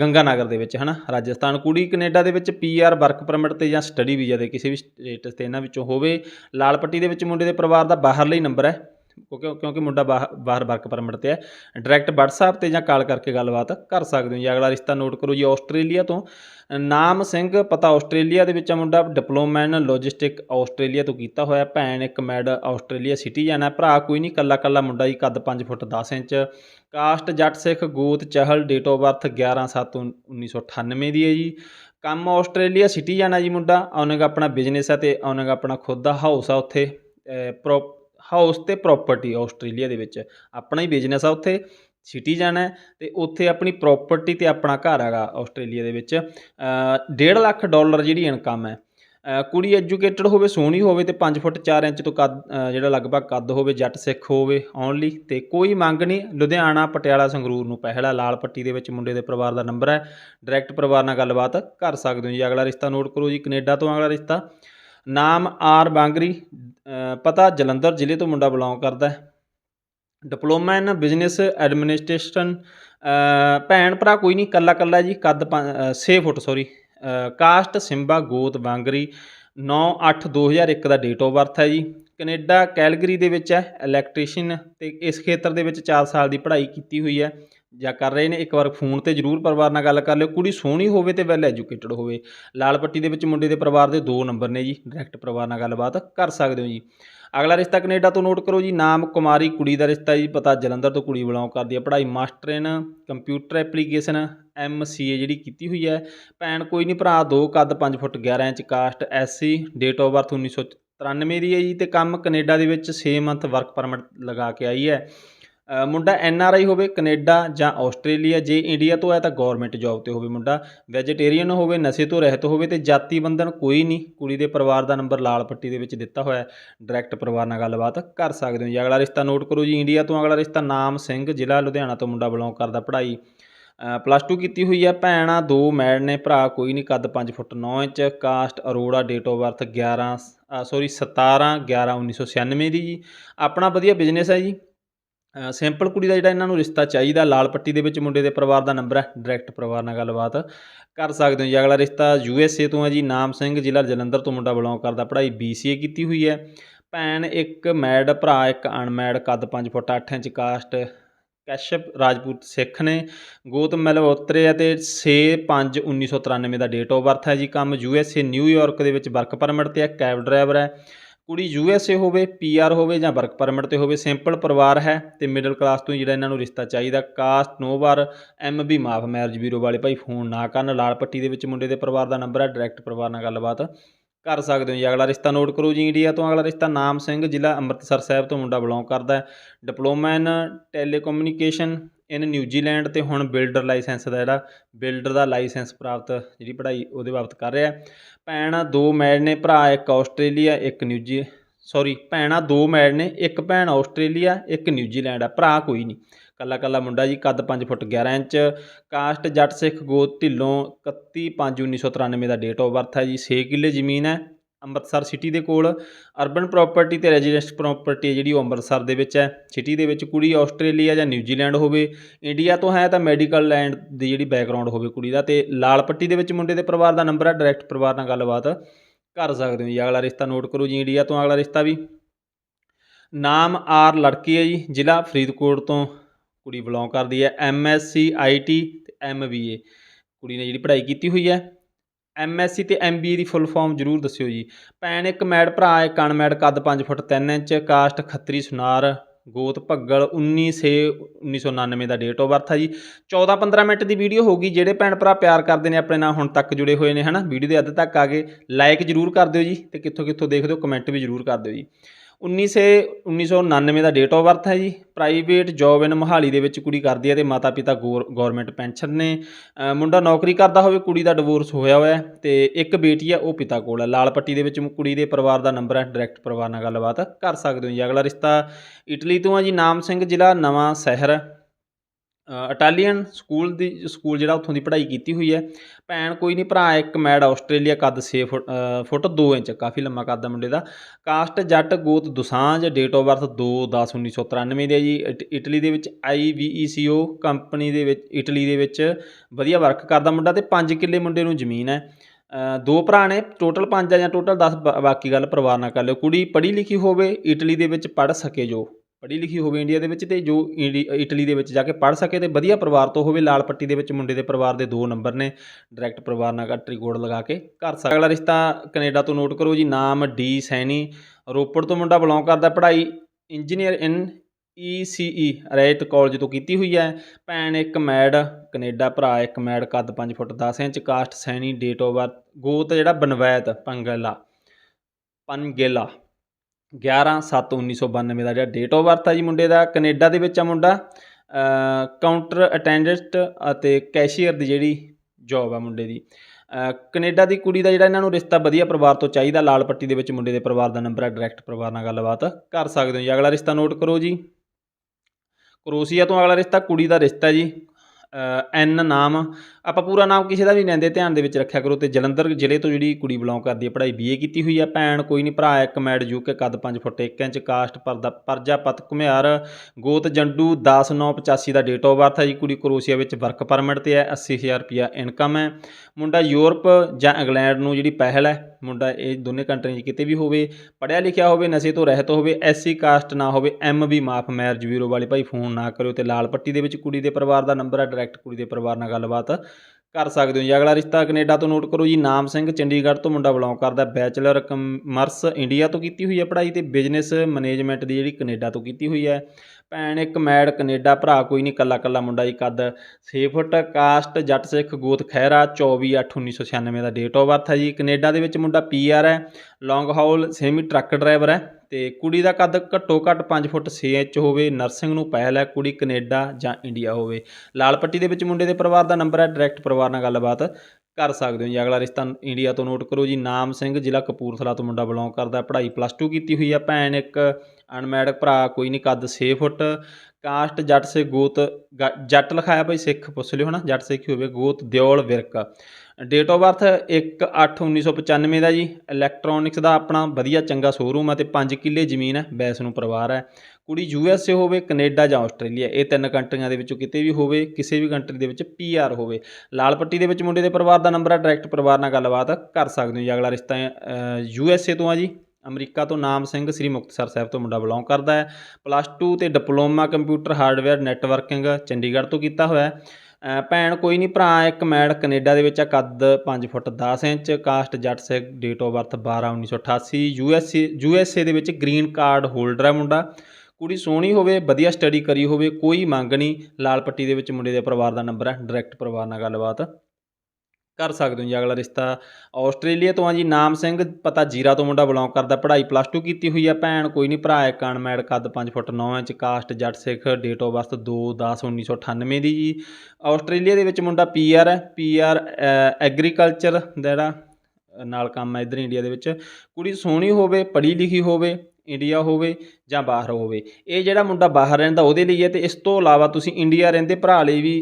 A: ਗੰਗਾ ਨਗਰ ਦੇ ਵਿੱਚ, ਹਨਾ, ਰਾਜਸਥਾਨ। ਕੁੜੀ ਕੈਨੇਡਾ ਦੇ ਵਿੱਚ ਪੀਆਰ ਵਰਕ ਪਰਮਿਟ ਤੇ ਜਾਂ ਸਟੱਡੀ ਵੀਜ਼ਾ ਦੇ ਕਿਸੇ ਵੀ ਸਟੇਟਸ ਤੇ ਇਹਨਾਂ ਵਿੱਚੋਂ ਹੋਵੇ। ਲਾਲ ਪੱਟੀ ਦੇ ਵਿੱਚ ਮੁੰਡੇ ਦੇ ਪਰਿਵਾਰ ਦਾ ਬਾਹਰਲਾ ਹੀ ਨੰਬਰ ਹੈ। ਕਿਉਂਕਿ ਕਿਉਂਕਿ ਮੁੰਡਾ ਬਾਹ- ਬਾਹਰ ਵਰਕ ਪਰਮਿਟ ਤੇ ਹੈ। ਡਾਇਰੈਕਟ WhatsApp ਤੇ ਜਾਂ ਕਾਲ ਕਰਕੇ ਗੱਲਬਾਤ ਕਰ ਸਕਦੇ ਹੋ ਜੀ। ਅਗਲਾ ਰਿਸ਼ਤਾ ਨੋਟ ਕਰੋ ਜੀ, ਆਸਟ੍ਰੇਲੀਆ ਤੋਂ। ਨਾਮ ਸਿੰਘ, ਪਤਾ ਆਸਟ੍ਰੇਲੀਆ ਦੇ ਵਿੱਚ ਆ ਮੁੰਡਾ। ਡਿਪਲੋਮਾ ਇਨ ਲੌਜਿਸਟਿਕ ਆਸਟ੍ਰੇਲੀਆ ਤੋਂ ਕੀਤਾ ਹੋਇਆ ਭੈਣ ਇੱਕ ਮੈਡ ਆਸਟ੍ਰੇਲੀਆ ਸਿਟੀਜ਼ਨ ਹੈ। ਭਰਾ ਕੋਈ ਨਹੀਂ ਕੱਲਾ ਕੱਲਾ ਮੁੰਡਾ ਜੀ, ਕੱਦ 5 ਫੁੱਟ 10 ਇੰਚ। ਕਾਸਟ, ਜੱਟ ਸਿੱਖ, ਗੋਤ, ਚਹਿਲ ਡੇਟ ਆਫ ਬਰਥ 11/7/1998 ਦੀ ਹੈ ਜੀ। ਕੰਮ ਆਸਟ੍ਰੇਲੀਆ ਸਿਟੀਜ਼ਨ ਹੈ ਜੀ ਮੁੰਡਾ। ਉਹਨੇ ਆਪਣਾ ਬਿਜ਼ਨਸ ਹੈ ਤੇ ਉਹਨੇ ਆਪਣਾ ਖੁਦ ਦਾ ਹਾਊਸ ਆ ਉੱਥੇ। ਪ੍ਰੋ ਹਾਊਸ ਤੇ ਪ੍ਰਾਪਰਟੀ ਆਸਟ੍ਰੇਲੀਆ ਦੇ ਵਿੱਚ। ਆਪਣਾ ਹੀ ਬਿਜ਼ਨਸ ਆ ਉੱਥੇ ਸਿਟੀ ਜਾਣਾ ਤੇ ਉੱਥੇ ਆਪਣੀ ਪ੍ਰਾਪਰਟੀ ਤੇ ਆਪਣਾ ਘਰ ਹੈਗਾ ਆਸਟ੍ਰੇਲੀਆ ਦੇ ਵਿੱਚ। 1.5 ਲੱਖ ਡਾਲਰ ਜਿਹੜੀ ਇਨਕਮ ਹੈ। ਕੁੜੀ ਐਜੂਕੇਟਡ ਹੋਵੇ, ਸੋਹਣੀ ਹੋਵੇ ਤੇ 5 ਫੁੱਟ 4 ਇੰਚ ਤੋਂ ਕੱਦ ਜਿਹੜਾ ਲਗਭਗ ਕੱਦ ਹੋਵੇ, ਜੱਟ ਸਿੱਖ ਹੋਵੇ ਓਨਲੀ ਤੇ ਕੋਈ ਮੰਗ ਨਹੀਂ। ਲੁਧਿਆਣਾ, ਪਟਿਆਲਾ, ਸੰਗਰੂਰ ਨੂੰ ਪਹਿਲਾ ਲਾਲ ਪੱਟੀ ਦੇ ਵਿੱਚ ਮੁੰਡੇ ਦੇ ਪਰਿਵਾਰ ਦਾ ਨੰਬਰ ਹੈ। ਡਾਇਰੈਕਟ ਪਰਿਵਾਰ ਨਾਲ ਗੱਲਬਾਤ ਕਰ ਸਕਦੇ ਹੋ ਜੀ। ਅਗਲਾ ਰਿਸ਼ਤਾ ਨੋਟ ਕਰੋ ਜੀ, ਕੈਨੇਡਾ ਤੋਂ ਅਗਲਾ ਰਿਸ਼ਤਾ। ਨਾਮ ਆਰ ਬਾਂਗਰੀ ਪਤਾ ਜਲੰਧਰ ਜ਼ਿਲ੍ਹੇ ਤੋਂ ਮੁੰਡਾ ਬਿਲੋਂਗ ਕਰਦਾ ਹੈ। ਡਿਪਲੋਮਾ ਇਨ ਬਿਜ਼ਨਸ ਐਡਮਿਨਿਸਟ੍ਰੇਸ਼ਨ ਭੈਣ ਭਰਾ ਕੋਈ ਨਹੀਂ ਕੱਲਾ ਕੱਲਾ ਜੀ, ਕੱਦ 6 ਫੁੱਟ ਸੌਰੀ ਕਾਸਟ ਸਿੰਬਾ ਗੋਤ ਬਾਂਗਰੀ 9/8/2001 ਦਾ ਡੇਟ ਆਫ ਬਰਥ ਹੈ ਜੀ। ਕੈਨੇਡਾ ਕੈਲਗਰੀ ਦੇ ਵਿੱਚ ਹੈ ਇਲੈਕਟ੍ਰੀਸ਼ੀਅਨ ਤੇ ਇਸ ਖੇਤਰ ਦੇ ਵਿੱਚ 4 ਸਾਲ ਦੀ ਪੜ੍ਹਾਈ ਕੀਤੀ ਹੋਈ ਹੈ। ਜਾਂ ਕਰ ਰਹੇ ਨੇ, ਇੱਕ ਵਾਰ ਫੋਨ ਤੇ ਜਰੂਰ ਪਰਿਵਾਰ ਨਾਲ ਗੱਲ ਕਰ ਲਿਓ। ਕੁੜੀ ਸੋਹਣੀ ਹੋਵੇ ਤੇ ਵੈਲ ਐਜੂਕੇਟਡ ਹੋਵੇ। ਲਾਲ ਪੱਟੀ ਦੇ ਵਿੱਚ ਮੁੰਡੇ ਦੇ ਪਰਿਵਾਰ ਦੇ ਦੋ ਨੰਬਰ ਨੇ ਜੀ ਡਾਇਰੈਕਟ ਪਰਿਵਾਰ ਨਾਲ ਗੱਲਬਾਤ ਕਰ ਸਕਦੇ ਹੋ ਜੀ। ਅਗਲਾ ਰਿਸ਼ਤਾ ਕੈਨੇਡਾ ਤੋਂ ਨੋਟ ਕਰੋ ਜੀ, ਨਾਮ ਕੁਮਾਰੀ, ਕੁੜੀ ਦਾ ਰਿਸ਼ਤਾ ਜੀ, ਪਤਾ ਜਲੰਧਰ ਤੋਂ ਕੁੜੀ ਬਿਲੋਂਗ ਕਰਦੀ ਹੈ। ਪੜ੍ਹਾਈ master in computer application, M C A ਜਿਹੜੀ ਕੀਤੀ ਹੋਈ ਹੈ। ਭੈਣ ਕੋਈ ਨਹੀਂ, ਭਰਾ ਦੋ ਕੱਦ 5 foot 11 inch, caste SC date of birth 1993 ਦੀ ਹੈ ਜੀ ਤੇ ਕੰਮ ਕੈਨੇਡਾ ਦੇ ਵਿੱਚ 6 ਮੰਥ ਵਰਕ ਪਰਮਿਟ ਲਗਾ ਕੇ ਆਈ ਹੈ। ਮੁੰਡਾ ਐਨ ਆਰ ਆਈ ਹੋਵੇ ਕੈਨੇਡਾ ਜਾਂ ਆਸਟ੍ਰੇਲੀਆ, ਜੇ ਇੰਡੀਆ ਤੋਂ ਹੈ ਤਾਂ ਗਵਰਨਮੈਂਟ ਜੌਬ ਤੇ ਹੋਵੇ ਮੁੰਡਾ। ਵੈਜੀਟੇਰੀਅਨ ਹੋਵੇ, ਨਸ਼ੇ ਤੋਂ ਰਹਿਤ ਹੋਵੇ ਤੇ ਜਾਤੀ ਬੰਧਨ ਕੋਈ ਨਹੀਂ। ਕੁੜੀ ਦੇ ਪਰਿਵਾਰ ਦਾ ਨੰਬਰ ਲਾਲ ਪੱਟੀ ਦੇ ਵਿੱਚ ਦਿੱਤਾ ਹੋਇਆ ਡਾਇਰੈਕਟ ਪਰਿਵਾਰ ਨਾਲ ਗੱਲਬਾਤ ਕਰ ਸਕਦੇ ਹੋ ਜੀ। ਅਗਲਾ ਰਿਸ਼ਤਾ ਨੋਟ ਕਰੋ ਜੀ। ਇੰਡੀਆ ਤੋਂ ਅਗਲਾ ਰਿਸ਼ਤਾ ਨਾਮ ਸਿੰਘ, ਜ਼ਿਲ੍ਹਾ ਲੁਧਿਆਣਾ ਤੋਂ ਮੁੰਡਾ ਬਿਲੋਂਗ ਕਰਦਾ ਪੜ੍ਹਾਈ। ਪਲੱਸ 2 ਕੀਤੀ ਹੋਈ ਹੈ। ਭੈਣਾਂ ਦੋ ਮੈਡ ਨੇ, ਭਰਾ ਕੋਈ ਨਹੀਂ। ਕੱਦ 5 foot 9 inch. Caste Arora date of birth 11 sorry 17 11 1996 ਦੀ ਜੀ। ਆਪਣਾ ਵਧੀਆ ਬਿਜ਼ਨਸ ਹੈ ਜੀ। ਸਿੰਪਲ ਕੁੜੀ ਦਾ ਜਿਹੜਾ ਇਹਨਾਂ ਨੂੰ ਰਿਸ਼ਤਾ ਚਾਹੀਦਾ, ਲਾਲ ਪੱਟੀ ਦੇ ਵਿੱਚ ਮੁੰਡੇ ਦੇ ਪਰਿਵਾਰ ਦਾ ਨੰਬਰ ਹੈ ਡਾਇਰੈਕਟ ਪਰਿਵਾਰ ਨਾਲ ਗੱਲਬਾਤ ਕਰ ਸਕਦੇ ਹੋ ਜੀ। ਅਗਲਾ ਰਿਸ਼ਤਾ ਯੂ ਐਸ ਏ ਤੋਂ ਹੈ ਜੀ, ਨਾਮ ਸਿੰਘ, ਜ਼ਿਲ੍ਹਾ ਜਲੰਧਰ ਤੋਂ ਮੁੰਡਾ ਬਿਲੋਂਗ ਕਰਦਾ। ਪੜ੍ਹਾਈ ਬੀ ਸੀ ਏ ਕੀਤੀ ਹੋਈ ਹੈ। ਭੈਣ ਇੱਕ ਮੈਡ, ਭਰਾ ਇੱਕ ਅਨਮੈਡ, ਕੱਦ 5 foot 8 inch caste, Kashyap Rajput Sikh ਨੇ। ਗੋਤ ਮਲਹੋਤਰੇ ਅਤੇ 6 5 1993 ਦਾ ਡੇਟ ਆਫ ਬਰਥ ਹੈ ਜੀ। ਕੰਮ ਯੂ ਐਸ ਏ ਨਿਊਯਾਰਕ ਦੇ ਵਿੱਚ ਵਰਕ ਪਰਮਿਟ ਤੇ ਹੈ, ਕੈਬ ਡਰਾਈਵਰ ਹੈ। ਕੁੜੀ ਯੂ ਐਸ ਏ ਹੋਵੇ, ਪੀ ਆਰ ਹੋਵੇ ਜਾਂ ਵਰਕ ਪਰਮਿਟ ਤੇ ਹੋਵੇ, ਸਿੰਪਲ ਪਰਿਵਾਰ ਹੈ ਤੇ ਮਿਡਲ ਕਲਾਸ ਤੋਂ ਹੀ ਜਿਹੜਾ ਇਹਨਾਂ ਨੂੰ ਰਿਸ਼ਤਾ ਚਾਹੀਦਾ। Caste no bar M B ਮਾਫ ਮੈਰਿਜ ਬਿਊਰੋ ਵਾਲੇ ਭਾਈ ਫੋਨ ਨਾ ਕਰਨ। ਲਾਲ ਪੱਟੀ ਦੇ ਵਿੱਚ ਮੁੰਡੇ ਦੇ ਪਰਿਵਾਰ ਦਾ ਨੰਬਰ ਹੈ ਡਾਇਰੈਕਟ ਪਰਿਵਾਰ ਨਾਲ ਗੱਲਬਾਤ ਕਰ ਸਕਦੇ ਹੋ ਜੀ। ਅਗਲਾ ਰਿਸ਼ਤਾ ਨੋਟ ਕਰੋ ਜੀ ਇੰਡੀਆ ਤੋਂ। ਅਗਲਾ ਰਿਸ਼ਤਾ ਨਾਮ ਸਿੰਘ ਜ਼ਿਲ੍ਹਾ ਅੰਮ੍ਰਿਤਸਰ ਸਾਹਿਬ ਤੋਂ ਮੁੰਡਾ ਬਿਲੋਂਗ ਕਰਦਾ ਹੈ। Diploma in telecommunication in New Zealand ਤੇ ਹੁਣ ਬਿਲਡਰ ਲਾਇਸੈਂਸ ਦਾ ਜਿਹੜਾ, ਬਿਲਡਰ ਦਾ ਲਾਇਸੈਂਸ ਪ੍ਰਾਪਤ ਜਿਹੜੀ ਪੜ੍ਹਾਈ ਉਹਦੇ ਬਾਬਤ ਕਰ ਰਿਹਾ। ਭੈਣ ਦੋ ਮੈਡ ਨੇ, ਭਰਾ ਇੱਕ ਆਸਟ੍ਰੇਲੀਆ, ਇੱਕ ਨਿਊਜੀ ਸੌਰੀ ਭੈਣਾਂ ਦੋ ਮੈਡ ਨੇ, ਇੱਕ ਭੈਣ ਆਸਟ੍ਰੇਲੀਆ, ਇੱਕ ਨਿਊਜ਼ੀਲੈਂਡ ਆ, ਭਰਾ ਕੋਈ ਨਹੀਂ। ਕੱਲਾ ਕੱਲਾ ਮੁੰਡਾ ਜੀ, ਕੱਦ 5 ਫੁੱਟ 11 ਇੰਚ, ਕਾਸਟ ਜੱਟ ਸਿੱਖ ਗੋਤ ਢਿੱਲੋਂ 31 5 1993 ਦਾ ਡੇਟ ਆਫ ਬਰਥ ਹੈ ਜੀ 6 ਕਿੱਲੇ ਜ਼ਮੀਨ ਹੈ। ਅੰਮ੍ਰਿਤਸਰ ਸਿਟੀ ਦੇ ਕੋਲ। ਅਰਬਨ ਪ੍ਰਾਪਰਟੀ ਤੇ ਰੈਜ਼ੀਡੈਂਸ ਪ੍ਰਾਪਰਟੀ ਜਿਹੜੀ ਉਹ ਅੰਮ੍ਰਿਤਸਰ ਦੇ ਵਿੱਚ ਹੈ। ਸਿਟੀ ਦੇ ਵਿੱਚ ਕੁੜੀ ਆਸਟ੍ਰੇਲੀਆ ਜਾਂ ਨਿਊਜ਼ੀਲੈਂਡ ਹੋਵੇ ਇੰਡੀਆ ਤੋਂ ਹੈ ਤਾਂ ਮੈਡੀਕਲ ਲੈਂਡ ਦੀ ਜਿਹੜੀ ਬੈਕਗ੍ਰਾਉਂਡ ਹੋਵੇ ਕੁੜੀ ਦਾ ਤੇ ਲਾਲ ਪੱਟੀ ਦੇ ਵਿੱਚ ਮੁੰਡੇ ਦੇ ਪਰਿਵਾਰ ਦਾ ਨੰਬਰ ਹੈ ਡਾਇਰੈਕਟ ਪਰਿਵਾਰ ਨਾਲ ਗੱਲਬਾਤ ਕਰ ਸਕਦੇ ਹੋ ਜੀ। ਅਗਲਾ ਰਿਸ਼ਤਾ ਨੋਟ ਕਰੋ ਜੀ ਇੰਡੀਆ ਤੋਂ ਅਗਲਾ ਰਿਸ਼ਤਾ ਵੀ। ਨਾਮ ਆਰ ਲੜਕੀ ਹੈ ਜੀ, ਜ਼ਿਲ੍ਹਾ ਫਰੀਦਕੋਟ ਤੋਂ ਕੁੜੀ ਬਿਲੋਂਗ ਕਰਦੀ ਹੈ। M S C I T ਤੇ ਐਮ ਬੀ ਏ ਕੁੜੀ ਨੇ ਜਿਹੜੀ ਪੜ੍ਹਾਈ ਕੀਤੀ ਹੋਈ ਹੈ। ਐਮ ਐਸ ਸੀ ਤੇ ਐਮ ਬੀ ਏ ਦੀ ਫੁੱਲ ਫਾਰਮ ਜ਼ਰੂਰ ਦੱਸਿਓ ਜੀ। ਭੈਣ ਇੱਕ ਮੈਡ, ਭਰਾ ਇੱਕ ਅਨਮੈਡ ਕੱਦ 5 foot 3 inch, caste Khatri Sunar, ਗੋਤ ਭੱਗਲ 19 ਸੇ 1999 ਦਾ ਡੇਟ ਆਫ ਬਰਥ ਹੈ ਜੀ। 14 15 ਮਿੰਟ ਦੀ ਵੀਡੀਓ ਹੋਗੀ ਜਿਹੜੇ ਭੈਣ ਭਰਾ ਪਿਆਰ ਕਰਦੇ ਨੇ ਆਪਣੇ ਨਾਲ ਹੁਣ ਤੱਕ ਜੁੜੇ ਹੋਏ ਨੇ, ਹਨਾ? ਵੀਡੀਓ ਦੇ ਅੱਧ ਤੱਕ ਆ ਗਏ। ਲਾਈਕ ਜ਼ਰੂਰ ਕਰ ਦਿਓ ਜੀ ਤੇ ਕਿੱਥੋਂ ਕਿੱਥੋਂ ਦੇਖਦੇ ਹੋ ਕਮੈਂਟ ਵੀ ਜ਼ਰੂਰ ਕਰ ਦਿਓ ਜੀ। 1999 ਦਾ ਡੇਟ ਆਫ ਬਰਥ ਹੈ ਜੀ। ਪ੍ਰਾਈਵੇਟ ਜੌਬ ਇਨ ਮੋਹਾਲੀ ਦੇ ਵਿੱਚ ਕੁੜੀ ਕਰਦੀ ਹੈ ਤੇ ਮਾਤਾ ਪਿਤਾ ਗਵਰਨਮੈਂਟ ਪੈਨਸ਼ਨ ਨੇ। ਮੁੰਡਾ ਨੌਕਰੀ ਕਰਦਾ ਹੋਵੇ, ਕੁੜੀ ਦਾ ਡਿਵੋਰਸ ਹੋਇਆ ਹੋਇਆ ਹੈ ਤੇ ਇੱਕ ਬੇਟੀ ਹੈ, ਉਹ ਪਿਤਾ ਕੋਲ ਹੈ। ਲਾਲ ਪੱਟੀ ਦੇ ਵਿੱਚ ਕੁੜੀ ਦੇ ਪਰਿਵਾਰ ਦਾ ਨੰਬਰ ਹੈ ਡਾਇਰੈਕਟ ਪਰਿਵਾਰ ਨਾਲ ਗੱਲਬਾਤ ਕਰ ਸਕਦੇ ਹੋ ਜੀ। ਅਗਲਾ ਰਿਸ਼ਤਾ ਇਟਲੀ ਤੋਂ ਹੈ ਜੀ। ਨਾਮ ਸਿੰਘ ਜ਼ਿਲ੍ਹਾ ਨਵਾਂ ਸ਼ਹਿਰ ਇਟਾਲੀਅਨ ਸਕੂਲ ਦੀ, ਸਕੂਲ ਜਿਹੜਾ ਉੱਥੋਂ ਦੀ ਪੜ੍ਹਾਈ ਕੀਤੀ ਹੋਈ ਹੈ। ਭੈਣ ਕੋਈ ਨਹੀਂ, ਭਰਾ ਇੱਕ ਮੈਡ ਆਸਟ੍ਰੇਲੀਆ ਕੱਦ 6 ਫੁੱਟ ਫੁੱਟ 2 ਇੰਚ, ਕਾਫੀ ਲੰਮਾ ਕੱਦ ਆ ਮੁੰਡੇ ਦਾ। ਕਾਸਟ ਜੱਟ ਗੋਤ ਦੁਸਾਂਝ ਡੇਟ ਆਫ ਬਰਥ 2 10 1993 ਦੇ ਜੀ। ਇਟ- ਇਟਲੀ ਦੇ ਵਿੱਚ ਆਈ ਵੀ ਈ ਸੀ ਓ ਕੰਪਨੀ ਦੇ ਵਿੱਚ, ਇਟਲੀ ਦੇ ਵਿੱਚ ਵਧੀਆ ਵਰਕ ਕਰਦਾ ਮੁੰਡਾ ਤੇ 5 ਕਿੱਲੇ ਮੁੰਡੇ ਨੂੰ ਜ਼ਮੀਨ ਹੈ। ਦੋ ਭਰਾ ਨੇ ਟੋਟਲ 5 ਆ ਜਾਂ ਟੋਟਲ 10 ਬਾਕੀ ਗੱਲ ਪਰਿਵਾਰ ਨਾਲ ਕਰ ਲਿਓ। ਕੁੜੀ ਪੜ੍ਹੀ ਲਿਖੀ ਹੋਵੇ, ਇਟਲੀ ਦੇ ਵਿੱਚ ਪੜ੍ਹ ਸਕੇ ਜੋ। ਪੜ੍ਹੀ ਲਿਖੀ ਹੋਵੇ ਇੰਡੀਆ ਦੇ ਵਿੱਚ ਤੇ ਜੋ ਇੰਡੀ- ਇਟਲੀ ਦੇ ਵਿੱਚ ਜਾ ਕੇ ਪੜ੍ਹ ਸਕੇ ਤੇ ਵਧੀਆ ਪਰਿਵਾਰ ਤੋਂ ਹੋਵੇ, ਲਾਲ ਪੱਟੀ ਦੇ ਵਿੱਚ ਮੁੰਡੇ ਦੇ ਪਰਿਵਾਰ ਦੇ ਦੋ ਨੰਬਰ ਨੇ, ਡਾਇਰੈਕਟ ਪਰਿਵਾਰ ਨਾਲ ਕੰਟਰੀ ਕੋਡ ਲਗਾ ਕੇ ਕਰ ਸਕਦਾ ਅਗਲਾ ਰਿਸ਼ਤਾ ਕੈਨੇਡਾ ਤੋਂ ਨੋਟ ਕਰੋ ਜੀ, ਨਾਮ ਡੀ ਸੈਣੀ, ਰੋਪੜ ਤੋਂ ਮੁੰਡਾ ਬਿਲੋਂਗ ਕਰਦਾ, ਪੜ੍ਹਾਈ ਇੰਜੀਨੀਅਰ ਇਨ ਈਸੀਈ ਰੈਟ ਕਾਲਜ ਤੋਂ ਕੀਤੀ ਹੋਈ ਹੈ। ਭੈਣ ਇੱਕ ਮੈਡ, ਕੈਨੇਡਾ ਭਰਾ ਇੱਕ ਮੈਡ, ਕੱਦ 5 foot 10 inch, caste Saini date of birth ਗੋਤ ਜਿਹੜਾ ਬਨਵੈਤ ਪੰਗਲਾ ਪਨਗੇਲਾ 11 7 1992 ਦਾ ਜਿਹੜਾ ਡੇਟ ਆਫ ਬਰਥ ਆ ਜੀ ਮੁੰਡੇ ਦਾ ਕੈਨੇਡਾ ਦੇ ਵਿੱਚ ਆ ਮੁੰਡਾ। ਕਾਊਂਟਰ ਅਟੈਂਡੈਂਟ ਅਤੇ ਕੈਸ਼ੀਅਰ ਦੀ ਜਿਹੜੀ ਜੌਬ ਆ ਮੁੰਡੇ ਦੀ। ਅ, ਕੈਨੇਡਾ ਦੀ ਕੁੜੀ ਦਾ ਜਿਹੜਾ ਇਹਨਾਂ ਨੂੰ ਰਿਸ਼ਤਾ ਵਧੀਆ ਪਰਿਵਾਰ ਤੋਂ ਚਾਹੀਦਾ ਲਾਲ ਪੱਟੀ ਦੇ ਵਿੱਚ ਮੁੰਡੇ ਦੇ ਪਰਿਵਾਰ ਦਾ ਨੰਬਰ ਆ ਡਾਇਰੈਕਟ ਪਰਿਵਾਰ ਨਾਲ ਗੱਲਬਾਤ ਕਰ ਸਕਦੇ ਹੋ ਜੀ। ਅਗਲਾ ਰਿਸ਼ਤਾ ਨੋਟ ਕਰੋ ਜੀ। ਕਰੋਸ਼ੀਆ ਤੋਂ ਅਗਲਾ ਰਿਸ਼ਤਾ ਕੁੜੀ ਦਾ ਰਿਸ਼ਤਾ ਜੀ। ਐਨ ਨਾਮ ਆਪਾਂ ਪੂਰਾ ਨਾਮ ਕਿਸੇ ਦਾ ਵੀ ਲੈਂਦੇ, ਧਿਆਨ ਦੇ ਵਿੱਚ ਰੱਖਿਆ ਕਰੋ ਤੇ ਜਲੰਧਰ ਜ਼ਿਲ੍ਹੇ ਤੋਂ ਜਿਹੜੀ ਕੁੜੀ ਬਿਲੋਂਗ ਕਰਦੀ ਹੈ, ਪੜ੍ਹਾਈ ਬੀਏ ਕੀਤੀ ਹੋਈ ਹੈ ਭੈਣ, ਕੋਈ ਨਹੀਂ, ਭਰਾ, ਇੱਕ ਮੈਡ ਯੂਕੇ ਕੱਦ 5 ਫੁੱਟ 1 ਇੰਚ ਕਾਸਟ ਪਰਦਾ ਪਰਜਾਪਤ ਘੁਮਿਆਰ, ਗੋਤ, ਜੰਡੂ 10985 ਦਾ ਡੇਟ ਆਫ ਬਰਥ ਹੈ ਜੀ, ਕੁੜੀ ਕਰੋਸ਼ੀਆ ਵਿੱਚ ਵਰਕ ਪਰਮਿਟ ਤੇ ਹੈ 80000 ਰੁਪਿਆ ਇਨਕਮ ਹੈ। ਮੁੰਡਾ ਯੂਰਪ ਜਾਂ ਇੰਗਲੈਂਡ ਨੂੰ ਜਿਹੜੀ ਪਹਿਲ ਹੈ, ਮੁੰਡਾ ਇਹ ਦੋਨੇ ਕੰਟਰੀਆਂ 'ਚ ਕਿਤੇ ਵੀ ਹੋਵੇ, ਪੜ੍ਹਿਆ ਲਿਖਿਆ ਹੋਵੇ, ਨਸ਼ੇ ਤੋਂ ਰਹਿਤ ਹੋਵੇ ਐਸਸੀ ਕਾਸਟ ਨਾ ਹੋਵੇ ਐਮ ਵੀ ਮਾਫ ਮੈਰਿਜ ਬਿਊਰੋ ਵਾਲੇ ਭਾਈ ਫੋਨ ਨਾ ਕਰਿਓ ਤੇ ਲਾਲ ਪੱਟੀ ਦੇ ਵਿੱਚ ਕੁੜੀ ਦੇ ਪਰਿਵਾਰ ਦਾ ਨੰਬਰ ਹੈ ਡਾਇਰੈਕਟ ਕੁੜੀ ਦੇ ਪਰਿਵਾਰ ਨਾਲ ਗੱਲਬਾਤ ਕਰ ਸਕਦੇ ਹੋ ਜੀ। ਅਗਲਾ ਰਿਸ਼ਤਾ ਕੈਨੇਡਾ ਤੋਂ ਨੋਟ ਕਰੋ ਜੀ। ਨਾਮ ਸਿੰਘ ਚੰਡੀਗੜ੍ਹ ਤੋਂ ਮੁੰਡਾ ਬਿਲੋਂਗ ਕਰਦਾ। ਬੈਚਲਰ ਕਮਰਸ ਇੰਡੀਆ ਤੋਂ ਕੀਤੀ ਹੋਈ ਹੈ ਪੜ੍ਹਾਈ ਤੇ ਬਿਜ਼ਨਸ ਮੈਨੇਜਮੈਂਟ ਦੀ ਜਿਹੜੀ ਕੈਨੇਡਾ ਤੋਂ ਕੀਤੀ ਹੋਈ ਹੈ। ਭੈਣ, ਇੱਕ ਮੈੜ, ਕੈਨੇਡਾ ਭਰਾ, ਕੋਈ ਨਹੀਂ ਕੱਲਾ ਕੱਲਾ ਮੁੰਡਾ ਜੀ, ਕੱਦ 6 ਫੁੱਟ, ਕਾਸਟ, ਜੱਟ ਸਿੱਖ, ਗੋਤ ਖਹਿਰਾ 24 8 1996 ਦਾ ਡੇਟ ਆਫ ਬਰਥ ਹੈ ਜੀ। ਕੈਨੇਡਾ ਦੇ ਵਿੱਚ ਮੁੰਡਾ ਪੀਆਰ ਹੈ long haul semi truck driver ਹੈ ਤੇ ਕੁੜੀ ਦਾ ਕੱਦ ਘੱਟੋ ਘੱਟ 5 ਫੁੱਟ 6 ਇੰਚ ਹੋਵੇ ਨਰਸਿੰਗ ਨੂੰ ਪਹਿਲ ਹੈ ਕੁੜੀ, ਕੈਨੇਡਾ ਜਾਂ ਇੰਡੀਆ ਹੋਵੇ। ਲਾਲ ਪੱਟੀ ਦੇ ਵਿੱਚ ਮੁੰਡੇ ਦੇ ਪਰਿਵਾਰ ਦਾ ਨੰਬਰ ਹੈ ਡਾਇਰੈਕਟ ਪਰਿਵਾਰ ਨਾਲ ਗੱਲਬਾਤ। ਕਰ ਸਕਦੇ ਹੋ ਜੀ। ਅਗਲਾ ਰਿਸ਼ਤਾ ਇੰਡੀਆ ਤੋਂ ਨੋਟ ਕਰੋ ਜੀ। ਨਾਮ ਸਿੰਘ ਜ਼ਿਲ੍ਹਾ ਕਪੂਰਥਲਾ ਤੋਂ ਮੁੰਡਾ ਬਿਲੋਂਗ ਕਰਦਾ। ਪੜ੍ਹਾਈ ਪਲੱਸ 2 ਕੀਤੀ ਹੋਈ ਆ। ਭੈਣ ਇੱਕ ਅਨਮੈਡ ਭਰਾ, ਕੋਈ ਨਹੀਂ ਕੱਦ 6 ਫੁੱਟ। ਕਾਸਟ ਜੱਟ ਸੇ ਗੋਤ, ਗ- ਜੱਟ ਲਿਖਾਇਆ ਭਾਈ ਸਿੱਖ, ਪੁੱਛ ਲਿਓ ਹਨਾ। ਜੱਟ ਸਿੱਖ ਹੀ ਹੋਵੇ, ਗੋਤ, Deol, Virk. Date of birth 1 8 1995 ਦਾ ਜੀ। ਇਲੈਕਟ੍ਰੋਨਿਕਸ ਦਾ ਆਪਣਾ ਵਧੀਆ ਚੰਗਾ ਸ਼ੋਰੂਮ ਹੈ ਤੇ 5 ਕਿੱਲੇ ਜ਼ਮੀਨ ਹੈ ਬੈਸ ਨੂੰ ਪਰਿਵਾਰ ਹੈ ਕੁੜੀ ਯੂ ਐਸ ਏ ਹੋਵੇ, ਕੈਨੇਡਾ ਜਾਂ ਆਸਟ੍ਰੇਲੀਆ, ਇਹ ਤਿੰਨ ਕੰਟਰੀਆਂ ਦੇ ਵਿੱਚੋਂ ਕਿਤੇ ਵੀ ਹੋਵੇ, ਕਿਸੇ ਵੀ ਕੰਟਰੀ ਦੇ ਵਿੱਚ ਪੀ ਆਰ ਹੋਵੇ। ਲਾਲ ਪੱਟੀ ਦੇ ਵਿੱਚ ਮੁੰਡੇ ਦੇ ਪਰਿਵਾਰ ਦਾ ਨੰਬਰ ਹੈ ਡਾਇਰੈਕਟ ਪਰਿਵਾਰ ਨਾਲ ਗੱਲਬਾਤ ਕਰ ਸਕਦੇ ਹੋ ਜੀ। ਅਗਲਾ ਰਿਸ਼ਤਾ ਯੂ ਐਸ ਏ ਤੋਂ ਆ ਜੀ। ਅਮਰੀਕਾ ਤੋਂ ਨਾਮ ਸਿੰਘ, ਸ੍ਰੀ ਮੁਕਤਸਰ ਸਾਹਿਬ ਤੋਂ ਮੁੰਡਾ ਬਿਲੋਂਗ ਕਰਦਾ ਹੈ। ਪਲੱਸ 2 ਤੇ diploma computer hardware networking Chandigarh ਤੋਂ ਕੀਤਾ ਹੋਇਆ ਹੈ। ਭੈਣ ਕੋਈ ਨਹੀਂ ਭਰਾ ਇੱਕ ਮੈਡ ਕੈਨੇਡਾ ਦੇ ਵਿੱਚ ਆ, ਕੱਦ 5 foot 10 inch, caste Jat Sikh date of birth 12 1988 U S A, U S A ਦੇ ਵਿੱਚ ਗ੍ਰੀਨ ਕਾਰਡ ਹੋਲਡਰ ਹੈ ਮੁੰਡਾ। ਕੁੜੀ ਸੋਹਣੀ ਹੋਵੇ, ਵਧੀਆ ਸਟੱਡੀ ਕਰੀ ਹੋਵੇ, ਕੋਈ ਮੰਗ ਨਹੀਂ ਲਾਲ ਪੱਟੀ ਦੇ ਵਿੱਚ ਮੁੰਡੇ ਦੇ ਪਰਿਵਾਰ ਦਾ ਨੰਬਰ ਹੈ ਡਾਇਰੈਕਟ ਪਰਿਵਾਰ ਨਾਲ ਗੱਲਬਾਤ। ਕਰ ਸਕਦੇ ਹੋ ਜੀ ਅਗਲਾ ਰਿਸ਼ਤਾ। ਆਸਟ੍ਰੇਲੀਆ ਤੋਂ ਆ ਜੀ ਨਾਮ ਸਿੰਘ, ਪਤਾ ਜੀਰਾ ਤੋਂ ਮੁੰਡਾ ਬਿਲੋਂਗ ਕਰਦਾ। ਪੜ੍ਹਾਈ ਪਲੱਸ 2 ਕੀਤੀ ਹੋਈ ਹੈ ਭੈਣ, ਕੋਈ ਨਹੀਂ ਭਰਾ ਇੱਕ ਅਨਮੈਡ ਕੱਦ 5 foot 9 inch caste Jat, Sikh date of birth 2 10 1998 ਦੀ ਜੀ। ਆਸਟ੍ਰੇਲੀਆ ਦੇ ਵਿੱਚ ਮੁੰਡਾ ਪੀਆਰ ਹੈ ਪੀਆਰ ਐਗਰੀਕਲਚਰ ਦਾ ਜਿਹੜਾ ਨਾਲ ਕੰਮ ਹੈ ਇੱਧਰ ਇੰਡੀਆ ਦੇ ਵਿੱਚ। ਕੁੜੀ ਸੋਹਣੀ ਹੋਵੇ, ਪੜ੍ਹੀ ਲਿਖੀ ਹੋਵੇ ਇੰਡੀਆ ਹੋਵੇ ਜਾਂ ਬਾਹਰ ਹੋਵੇ। ਇਹ ਜਿਹੜਾ ਮੁੰਡਾ ਬਾਹਰ ਰਹਿੰਦਾ ਉਹਦੇ ਲਈ ਹੈ ਤੇ ਇਸ ਤੋਂ ਇਲਾਵਾ ਤੁਸੀਂ ਇੰਡੀਆ ਰਹਿੰਦੇ ਭਰਾ ਲਈ ਵੀ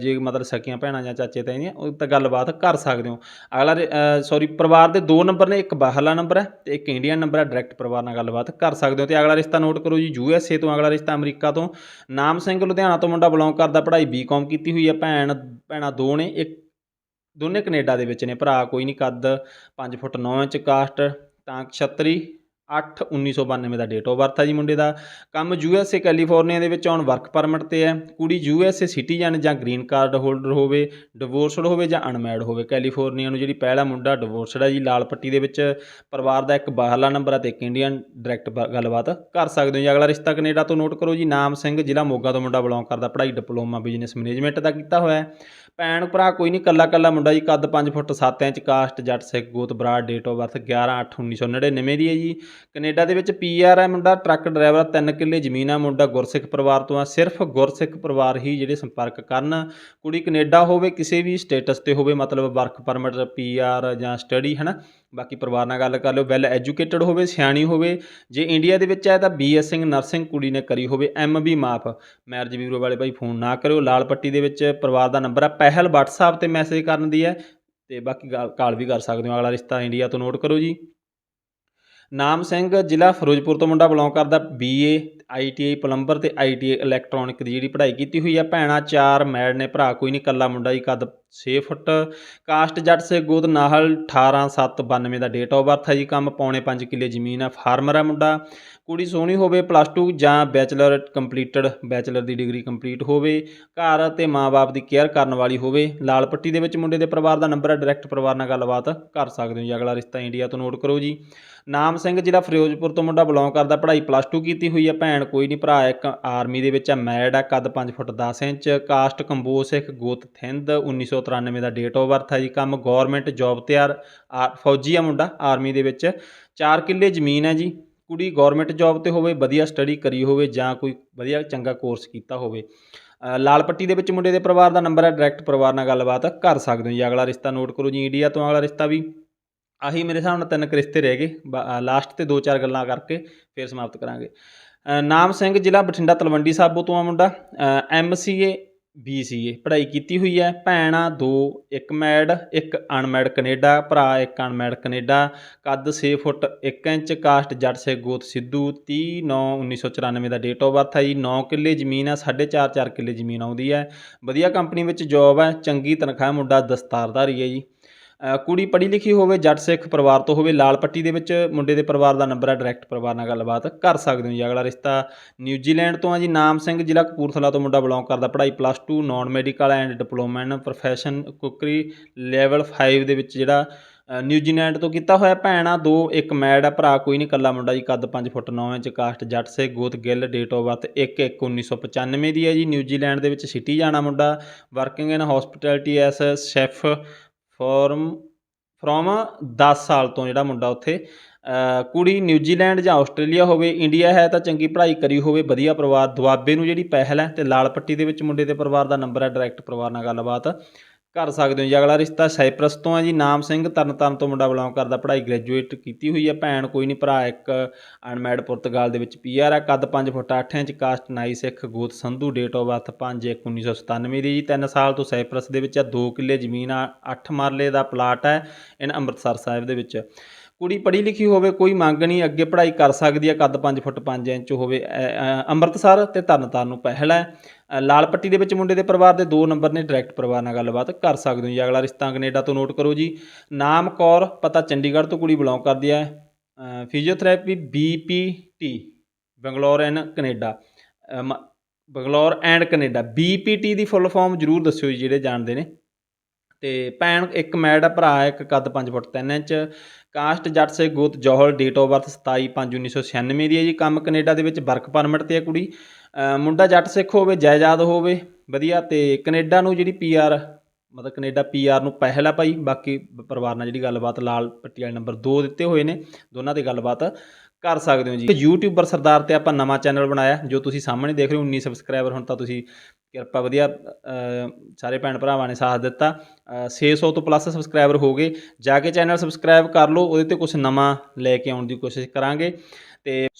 A: ਜੇ ਮਤਲਬ ਸਕੀਆਂ ਭੈਣਾਂ ਜਾਂ ਚਾਚੇ ਤਾਈਆਂ, ਉਹ ਤਾਂ ਗੱਲਬਾਤ ਕਰ ਸਕਦੇ ਹੋ। ਅਗਲਾ ਸੌਰੀ ਪਰਿਵਾਰ ਦੇ ਦੋ ਨੰਬਰ ਨੇ, ਇੱਕ ਬਾਹਰਲਾ ਨੰਬਰ ਹੈ ਤੇ ਇੱਕ ਇੰਡੀਅਨ ਨੰਬਰ ਹੈ। ਡਾਇਰੈਕਟ ਪਰਿਵਾਰ ਨਾਲ ਗੱਲਬਾਤ ਕਰ ਸਕਦੇ ਹੋ ਤੇ ਅਗਲਾ ਰਿਸ਼ਤਾ ਨੋਟ ਕਰੋ ਜੀ, ਯੂ ਐਸ ਏ ਤੋਂ ਅਗਲਾ ਰਿਸ਼ਤਾ ਅਮਰੀਕਾ ਤੋਂ। ਨਾਮ ਸਿੰਘ ਲੁਧਿਆਣਾ ਤੋਂ ਮੁੰਡਾ ਬਿਲੋਂਗ ਕਰਦਾ, ਪੜ੍ਹਾਈ ਬੀਕਾਮ ਕੀਤੀ ਹੋਈ ਹੈ। ਭੈਣ, ਭੈਣਾਂ ਦੋ ਨੇ, ਇੱਕ ਦੋਨੇ ਕੈਨੇਡਾ ਦੇ ਵਿੱਚ ਨੇ, ਭਰਾ ਕੋਈ ਨਹੀਂ, ਕੱਦ 5 ਫੁੱਟ 9 ਇੰਚ, ਕਾਸਟ ਤਾਂ ਛਤਰੀ। 8 1992 ਦਾ ਡੇਟ ਆਫ ਬਰਥ ਹੈ ਜੀ ਮੁੰਡੇ ਦਾ। ਕੰਮ ਯੂ ਐਸ ਏ ਕੈਲੀਫੋਰਨੀਆ ਦੇ ਵਿੱਚ ਆਉਣ ਵਰਕ ਪਰਮਿਟ ਤੇ ਹੈ। ਕੁੜੀ ਯੂ ਐਸ ਏ ਸਿਟੀਜ਼ਨ ਜਾਂ ਗ੍ਰੀਨ ਕਾਰਡ ਹੋਲਡਰ ਹੋਵੇ ਡਿਵੋਰਸਡ ਹੋਵੇ ਜਾਂ ਅਨਮੈਰਿਡ ਹੋਵੇ। ਕੈਲੀਫੋਰਨੀਆ ਨੂੰ ਜਿਹੜੀ ਪਹਿਲਾ ਮੁੰਡਾ ਡਿਵੋਰਸਡ ਹੈ ਜੀ, ਲਾਲ ਪੱਟੀ ਦੇ ਵਿੱਚ ਪਰਿਵਾਰ ਦਾ ਇੱਕ ਬਾਹਰਲਾ ਨੰਬਰ ਅਤੇ ਇੱਕ ਇੰਡੀਅਨ ਡਾਇਰੈਕਟ ਗੱਲਬਾਤ ਕਰ ਸਕਦੇ ਹੋ ਜੀ। ਅਗਲਾ ਰਿਸ਼ਤਾ ਕੈਨੇਡਾ ਤੋਂ ਨੋਟ ਕਰੋ ਜੀ। ਨਾਮ ਸਿੰਘ ਜ਼ਿਲ੍ਹਾ ਮੋਗਾ ਤੋਂ ਮੁੰਡਾ ਬਿਲੋਂਗ ਕਰਦਾ। ਪੜ੍ਹਾਈ ਡਿਪਲੋਮਾ ਬਿਜ਼ਨਸ ਮੈਨੇਜਮੈਂਟ ਦਾ ਕੀਤਾ ਹੋਇਆ ਹੈ। ਭੈਣ ਭਰਾ ਕੋਈ ਨਹੀਂ ਕੱਲਾ ਕੱਲਾ ਮੁੰਡਾ ਜੀ, ਕੱਦ 5 ਫੁੱਟ 7 ਇੰਚ, ਕਾਸਟ, ਜੱਟ ਸਿੱਖ, ਗੋਤ ਬਰਾੜ ਡੇਟ ਆਫ ਬਰਥ 11 8 1999 ਦੀ ਹੈ ਜੀ। ਕੈਨੇਡਾ ਦੇ ਵਿੱਚ ਪੀਆਰ ਹੈ ਮੁੰਡਾ, ਟਰੱਕ ਡਰਾਈਵਰ 3 ਕਿੱਲੇ ਜ਼ਮੀਨ ਆ ਮੁੰਡਾ, ਗੁਰਸਿੱਖ ਪਰਿਵਾਰ ਤੋਂ ਆ ਸਿਰਫ ਗੁਰਸਿੱਖ ਪਰਿਵਾਰ ਹੀ ਜਿਹੜੇ ਸੰਪਰਕ ਕਰਨ। ਕੁੜੀ ਕੈਨੇਡਾ ਹੋਵੇ, ਕਿਸੇ ਵੀ ਸਟੇਟਸ ਤੇ ਹੋਵੇ, ਮਤਲਬ ਵਰਕ ਪਰਮਿਟ ਪੀਆਰ ਜਾਂ ਸਟੱਡੀ ਹੈ ਨਾ ਬਾਕੀ ਪਰਿਵਾਰ ਨਾਲ ਗੱਲ ਕਰ ਲਿਓ। ਵੈਲ ਐਜੂਕੇਟਡ ਹੋਵੇ, ਸਿਆਣੀ ਹੋਵੇ, ਜੇ ਇੰਡੀਆ ਦੇ ਵਿੱਚ ਹੈ ਤਾਂ ਬੀਐਸਸਿੰਗ ਨਰਸਿੰਗ ਕੁੜੀ ਨੇ ਕਰੀ ਹੋਵੇ ਐਮਬੀ ਮਾਫ। ਮੈਰਿਜ ਬਿਊਰੋ ਵਾਲੇ ਭਾਈ ਫੋਨ ਨਾ ਕਰਿਓ। ਲਾਲ ਪੱਟੀ ਦੇ ਵਿੱਚ ਪਰਿਵਾਰ ਦਾ ਨੰਬਰ ਹੈ ਪਹਿਲ WhatsApp ਤੇ ਮੈਸੇਜ ਕਰਨ ਦੀ ਹੈ ਤੇ ਬਾਕੀ ਕਾਲ ਵੀ ਕਰ ਸਕਦੇ ਹੋ। ਅਗਲਾ ਰਿਸ਼ਤਾ ਇੰਡੀਆ ਤੋਂ ਨੋਟ ਕਰੋ ਜੀ। ਨਾਮ ਸਿੰਘ, ਜ਼ਿਲ੍ਹਾ ਫਿਰੋਜ਼ਪੁਰ ਤੋਂ ਮੁੰਡਾ ਬਿਲੋਂਗ ਕਰਦਾ ਬੀਏ ਆਈਟੀਆਈ ਪਲੰਬਰ ਤੇ ਆਈਟੀਆਈ ਇਲੈਕਟ੍ਰੋਨਿਕ ਦੀ ਜਿਹੜੀ ਪੜ੍ਹਾਈ ਕੀਤੀ ਹੋਈ ਆ। ਭੈਣਾ ਚਾਰ ਮੈਡ ਨੇ, ਭਰਾ ਕੋਈ ਨਹੀਂ ਕੱਲਾ ਮੁੰਡਾ ਜੀ, ਕੱਦ 6 ਫੁੱਟ। ਕਾਸਟ ਜੱਟ ਸੇ ਗੋਦ ਨਾਹਲ 18792 ਦਾ ਡੇਟ ਆਫ ਬਰਥ ਹੈ ਜੀ ਕੰਮ। ਪੌਣੇ 5 ਕਿੱਲੇ ਜ਼ਮੀਨ ਆ ਫਾਰਮਰ ਹੈ ਮੁੰਡਾ। ਕੁੜੀ ਸੋਹਣੀ ਹੋਵੇ ਪਲੱਸ 2 ਜਾਂ ਬੈਚਲਰ ਕੰਪਲੀਟਡ ਬੈਚਲਰ ਦੀ ਡਿਗਰੀ ਕੰਪਲੀਟ ਹੋਵੇ, ਘਰ ਅਤੇ ਮਾਂ-ਬਾਪ ਦੀ ਕੇਅਰ ਕਰਨ ਵਾਲੀ ਹੋਵੇ, ਲਾਲ ਪੱਟੀ ਦੇ ਵਿੱਚ ਮੁੰਡੇ ਦੇ ਪਰਿਵਾਰ ਦਾ ਨੰਬਰ ਹੈ ਡਾਇਰੈਕਟ ਪਰਿਵਾਰ ਨਾਲ ਗੱਲਬਾਤ ਕਰ ਸਕਦੇ ਹੋ ਜੀ। ਅਗਲਾ ਰਿਸ਼ਤਾ ਇੰਡੀਆ ਤੋਂ ਨੋਟ ਕਰੋ ਜੀ। ਨਾਮ ਸਿੰਘ ਜ਼ਿਲ੍ਹਾ ਫਿਰੋਜ਼ਪੁਰ ਤੋਂ ਮੁੰਡਾ ਬਿਲੋਂਗ ਕਰਦਾ, ਪੜ੍ਹਾਈ ਪਲੱਸ 2 ਕੀਤੀ ਹੋਈ ਹੈ। ਭੈਣ ਕੋਈ ਨਹੀਂ, ਭਰਾ ਇੱਕ ਆਰਮੀ ਦੇ ਵਿੱਚ ਹੈ ਮੈਡ ਹੈ, ਕੱਦ 5 foot 10 inch, caste Kamboj Sikh, ਗੋਤ ਥਿੰਦ 1993 ਦਾ ਡੇਟ ਆਫ ਬਰਥ ਹੈ ਜੀ, ਕੰਮ ਗਵਰਨਮੈਂਟ ਜੌਬ ਤਿਆਰ ਆ- ਫੌਜੀ ਆ ਮੁੰਡਾ ਆਰਮੀ ਦੇ ਵਿੱਚ। 4 ਕਿੱਲੇ ਜ਼ਮੀਨ ਹੈ ਜੀ, ਕੁੜੀ ਗਵਰਨਮੈਂਟ ਜੌਬ ਤੇ ਹੋਵੇ, ਵਧੀਆ ਸਟੱਡੀ ਕਰੀ ਹੋਵੇ ਜਾਂ ਕੋਈ ਵਧੀਆ ਚੰਗਾ ਕੋਰਸ ਕੀਤਾ ਹੋਵੇ। ਲਾਲ ਪੱਟੀ ਦੇ ਵਿੱਚ ਮੁੰਡੇ ਦੇ ਪਰਿਵਾਰ ਦਾ ਨੰਬਰ ਹੈ ਡਾਇਰੈਕਟ ਪਰਿਵਾਰ ਨਾਲ ਗੱਲਬਾਤ ਕਰ ਸਕਦੇ ਹੋ ਜੀ। ਅਗਲਾ ਰਿਸ਼ਤਾ ਨੋਟ ਕਰੋ ਜੀ, ਇੰਡੀਆ ਤੋਂ ਅਗਲਾ ਰਿਸ਼ਤਾ ਵੀ। ਆਹੀ ਮੇਰੇ ਹਿਸਾਬ ਨਾਲ ਤਿੰਨ ਕੁ ਰਿਸ਼ਤੇ ਰਹਿ ਗਏ ਲਾਸਟ ਤੇ ਦੋ ਚਾਰ ਗੱਲਾਂ ਕਰਕੇ ਫਿਰ ਸਮਾਪਤ ਕਰਾਂਗੇ। ਨਾਮ ਸਿੰਘ ਜ਼ਿਲ੍ਹਾ ਬਠਿੰਡਾ ਤਲਵੰਡੀ ਸਾਬੋ ਤੋਂ ਆ ਮੁੰਡਾ। ਐਮਸੀਏ ਬੀਸੀਏ ਪੜ੍ਹਾਈ ਕੀਤੀ ਹੋਈ ਹੈ। ਭੈਣਾਂ ਦੋ, ਇੱਕ ਮੈਡ, ਇੱਕ ਅਨਮੈਡ ਕੈਨੇਡਾ, ਭਰਾ ਇੱਕ ਅਨਮੈਡ ਕੈਨੇਡਾ, ਕੱਦ 6 ਫੁੱਟ 1 ਇੰਚ, ਕਾਸਟ ਜੱਟ ਸੇ ਗੋਤ ਸਿੱਧੂ 30 9 1994 ਦਾ ਡੇਟ ਆਫ ਬਰਥ ਹੈ ਜੀ। 9 ਕਿੱਲੇ ਜ਼ਮੀਨ ਹੈ 4.5 4 ਕਿੱਲੇ ਜ਼ਮੀਨ ਆਉਂਦੀ ਹੈ। ਵਧੀਆ ਕੰਪਨੀ ਵਿੱਚ ਜੌਬ ਹੈ ਚੰਗੀ ਤਨਖਾਹ ਮੁੰਡਾ ਦਸਤਾਰਧਾਰੀ ਹੈ ਜੀ। ਕੁੜੀ ਪੜ੍ਹੀ ਲਿਖੀ ਹੋਵੇ, ਜੱਟ ਸਿੱਖ ਪਰਿਵਾਰ ਤੋਂ ਹੋਵੇ, ਲਾਲ ਪੱਟੀ ਦੇ ਵਿੱਚ ਮੁੰਡੇ ਦੇ ਪਰਿਵਾਰ ਦਾ ਨੰਬਰ ਹੈ ਡਾਇਰੈਕਟ ਪਰਿਵਾਰ ਨਾਲ ਗੱਲਬਾਤ ਕਰ ਸਕਦੇ ਹੋ ਜੀ। ਅਗਲਾ ਰਿਸ਼ਤਾ ਨਿਊਜ਼ੀਲੈਂਡ ਤੋਂ ਆ ਜੀ। ਨਾਮ ਸਿੰਘ ਜ਼ਿਲ੍ਹਾ ਕਪੂਰਥਲਾ ਤੋਂ ਮੁੰਡਾ ਬਿਲੋਂਗ ਕਰਦਾ। ਪੜ੍ਹਾਈ plus 2 non medical and diploma in profession cookery level 5 ਦੇ ਵਿੱਚ ਜਿਹੜਾ ਨਿਊਜ਼ੀਲੈਂਡ ਤੋਂ ਕੀਤਾ ਹੋਇਆ ਭੈਣ ਆ। ਦੋ, ਇੱਕ ਮੈਡ ਆ। ਭਰਾ ਕੋਈ ਨਹੀਂ ਕੱਲਾ ਮੁੰਡਾ ਜੀ। ਕੱਦ 5 ਫੁੱਟ 9 ਇੰਚ, ਕਾਸਟ ਜੱਟ ਸੇ ਗੋਤ ਗਿੱਲ ਡੇਟ ਆਫ ਬਰਥ 1 1 1995 ਦੀ ਹੈ ਜੀ। ਨਿਊਜ਼ੀਲੈਂਡ ਦੇ ਵਿੱਚ ਸਿਟੀ ਜਾਣਾ ਮੁੰਡਾ। Working in hospitality as chef from from 10 ਸਾਲ ਤੋਂ ਜਿਹੜਾ ਮੁੰਡਾ ਉੱਥੇ ਕੁੜੀ ਨਿਊਜ਼ੀਲੈਂਡ ਜਾਂ ਆਸਟ੍ਰੇਲੀਆ ਹੋਵੇ, ਇੰਡੀਆ ਹੈ ਤਾਂ ਚੰਗੀ ਪੜ੍ਹਾਈ ਕਰੀ ਹੋਵੇ, ਵਧੀਆ ਪਰਿਵਾਰ, ਦੁਆਬੇ ਨੂੰ ਜਿਹੜੀ ਪਹਿਲ ਹੈ ਤੇ ਲਾਲ ਪੱਟੀ ਦੇ ਵਿੱਚ ਮੁੰਡੇ ਦੇ ਪਰਿਵਾਰ ਦਾ ਨੰਬਰ ਹੈ ਡਾਇਰੈਕਟ ਪਰਿਵਾਰ ਨਾਲ ਗੱਲਬਾਤ। ਕਰ ਸਕਦੇ ਹੋ ਜੀ। ਅਗਲਾ ਰਿਸ਼ਤਾ ਸਾਈਪ੍ਰਸ ਤੋਂ ਹੈ ਜੀ। ਨਾਮ ਸਿੰਘ ਤਰਨਤਾਰਨ ਤੋਂ ਮੁੰਡਾ ਬਿਲੋਂਗ ਕਰਦਾ। ਪੜ੍ਹਾਈ ਗ੍ਰੈਜੂਏਟ ਕੀਤੀ ਹੋਈ ਹੈ। ਭੈਣ ਕੋਈ ਨਹੀਂ, ਭਰਾ ਇੱਕ ਅਨਮੈਡ ਪੁਰਤਗਾਲ ਦੇ ਵਿੱਚ ਪੀਆਰ ਹੈ ਕੱਦ 5 ਫੁੱਟ 8 ਇੰਚ ਕਾਸਟ ਨਾਈ ਸਿੱਖ ਗੋਤ ਸੰਧੂ ਡੇਟ ਆਫ ਬਰਥ 5 1 1997 ਦੀ ਜੀ। 3 ਸਾਲ ਤੋਂ ਸਾਈਪ੍ਰਸ ਦੇ ਵਿੱਚ ਹੈ 2 ਕਿੱਲੇ ਜ਼ਮੀਨ ਆ। 8 ਮਰਲੇ ਦਾ ਪਲਾਟ ਹੈ। ਇਨ ਅੰਮ੍ਰਿਤਸਰ ਸਾਹਿਬ ਦੇ ਵਿੱਚ। ਕੁੜੀ ਪੜ੍ਹੀ ਲਿਖੀ ਹੋਵੇ, ਕੋਈ ਮੰਗ ਨਹੀਂ, ਅੱਗੇ ਪੜ੍ਹਾਈ ਕਰ ਸਕਦੀ ਹੈ, ਕੱਦ 5 ਫੁੱਟ 5 ਇੰਚ ਹੋਵੇ। ਅੰਮ੍ਰਿਤਸਰ ਤੇ ਤਰਨਤਾਰਨ ਨੂੰ ਪਹਿਲ ਹੈ। ਲਾਲ ਪੱਟੀ ਦੇ ਵਿੱਚ ਮੁੰਡੇ ਦੇ ਪਰਿਵਾਰ ਦੇ ਦੋ ਨੰਬਰ ਨੇ, ਡਾਇਰੈਕਟ ਪਰਿਵਾਰ ਨਾਲ ਗੱਲਬਾਤ ਕਰ ਸਕਦੇ ਹੋ ਜੀ। ਅਗਲਾ ਰਿਸ਼ਤਾ ਕੈਨੇਡਾ ਤੋਂ ਨੋਟ ਕਰੋ ਜੀ। ਨਾਮ ਕੌਰ, ਪਤਾ ਚੰਡੀਗੜ੍ਹ ਤੋਂ ਕੁੜੀ ਬਿਲੋਂਗ ਕਰਦੀ ਹੈ। Physiotherapy BPT Bangalore and Canada. ਮ- ਬੰਗਲੌਰ ਐਂਡ ਕੈਨੇਡਾ। ਬੀਪੀਟੀ ਦੀ ਫੁੱਲ ਫਾਰਮ ਜਰੂਰ ਦੱਸਿਓ ਜੀ, ਜਿਹੜੇ ਜਾਣਦੇ ਨੇ। ਅਤੇ ਭੈਣ, ਇੱਕ ਮੈਡ ਭਰਾ, ਇੱਕ ਕੱਦ 5 ਫੁੱਟ 3 ਇੰਚ। ਕਾਸਟ ਜੱਟ ਸੇ ਗੋਤ ਜੋਹਲ ਡੇਟ ਆਫ ਬਰਥ 27 5 1996 ਦੀ ਹੈ ਜੀ। ਕੰਮ ਕੈਨੇਡਾ ਦੇ ਵਿੱਚ ਵਰਕ ਪਰਮਿਟ ਤੇ ਹੈ ਕੁੜੀ। ਮੁੰਡਾ ਜੱਟ ਸਿੱਖ ਹੋਵੇ, ਜਾਇਦਾਦ ਹੋਵੇ, ਵਧੀਆ। ਤੇ ਕੈਨੇਡਾ ਨੂੰ ਜਿਹੜੀ ਪੀਆਰ ਮਤਲਬ ਕੈਨੇਡਾ ਪੀਆਰ ਨੂੰ ਪਹਿਲ ਆ ਭਾਈ। ਬਾਕੀ ਪਰਿਵਾਰ ਨਾਲ ਜਿਹੜੀ ਗੱਲਬਾਤ ਲਾਲ ਪੱਟੀ ਵਾਲੇ ਨੰਬਰ 2 ਦਿੱਤੇ ਹੋਏ ਨੇ। ਦੋਨਾਂ ਤੇ ਗੱਲਬਾਤ ਕਰ ਸਕਦੇ ਹੋ ਜੀ। ਯੂਟਿਊਬਰ ਸਰਦਾਰ ਤੇ ਆਪਾਂ ਨਵਾਂ ਚੈਨਲ ਬਣਾਇਆ ਜੋ ਤੁਸੀਂ ਸਾਹਮਣੇ ਦੇਖ ਰਹੇ ਹੋ 19 ਸਬਸਕ੍ਰਾਈਬਰ ਹੁਣ ਤਾਂ ਤੁਸੀਂ ਕਿਰਪਾ ਵਧੀਆ ਸਾਰੇ ਭੈਣ ਭਰਾਵਾਂ ਨੇ ਸਾਥ ਦਿੱਤਾ। ਅ, 600 ਤੋਂ ਪਲੱਸ ਸਬਸਕ੍ਰਾਈਬਰ ਹੋ ਗਏ। ਜਾ ਕੇ ਚੈਨਲ ਸਬਸਕ੍ਰਾਈਬ ਕਰ ਲਓ ਉਹਦੇ ਤੇ ਕੁਝ ਨਵਾਂ ਲੈ ਕੇ ਆਉਣ ਦੀ ਕੋਸ਼ਿਸ਼ ਕਰਾਂਗੇ।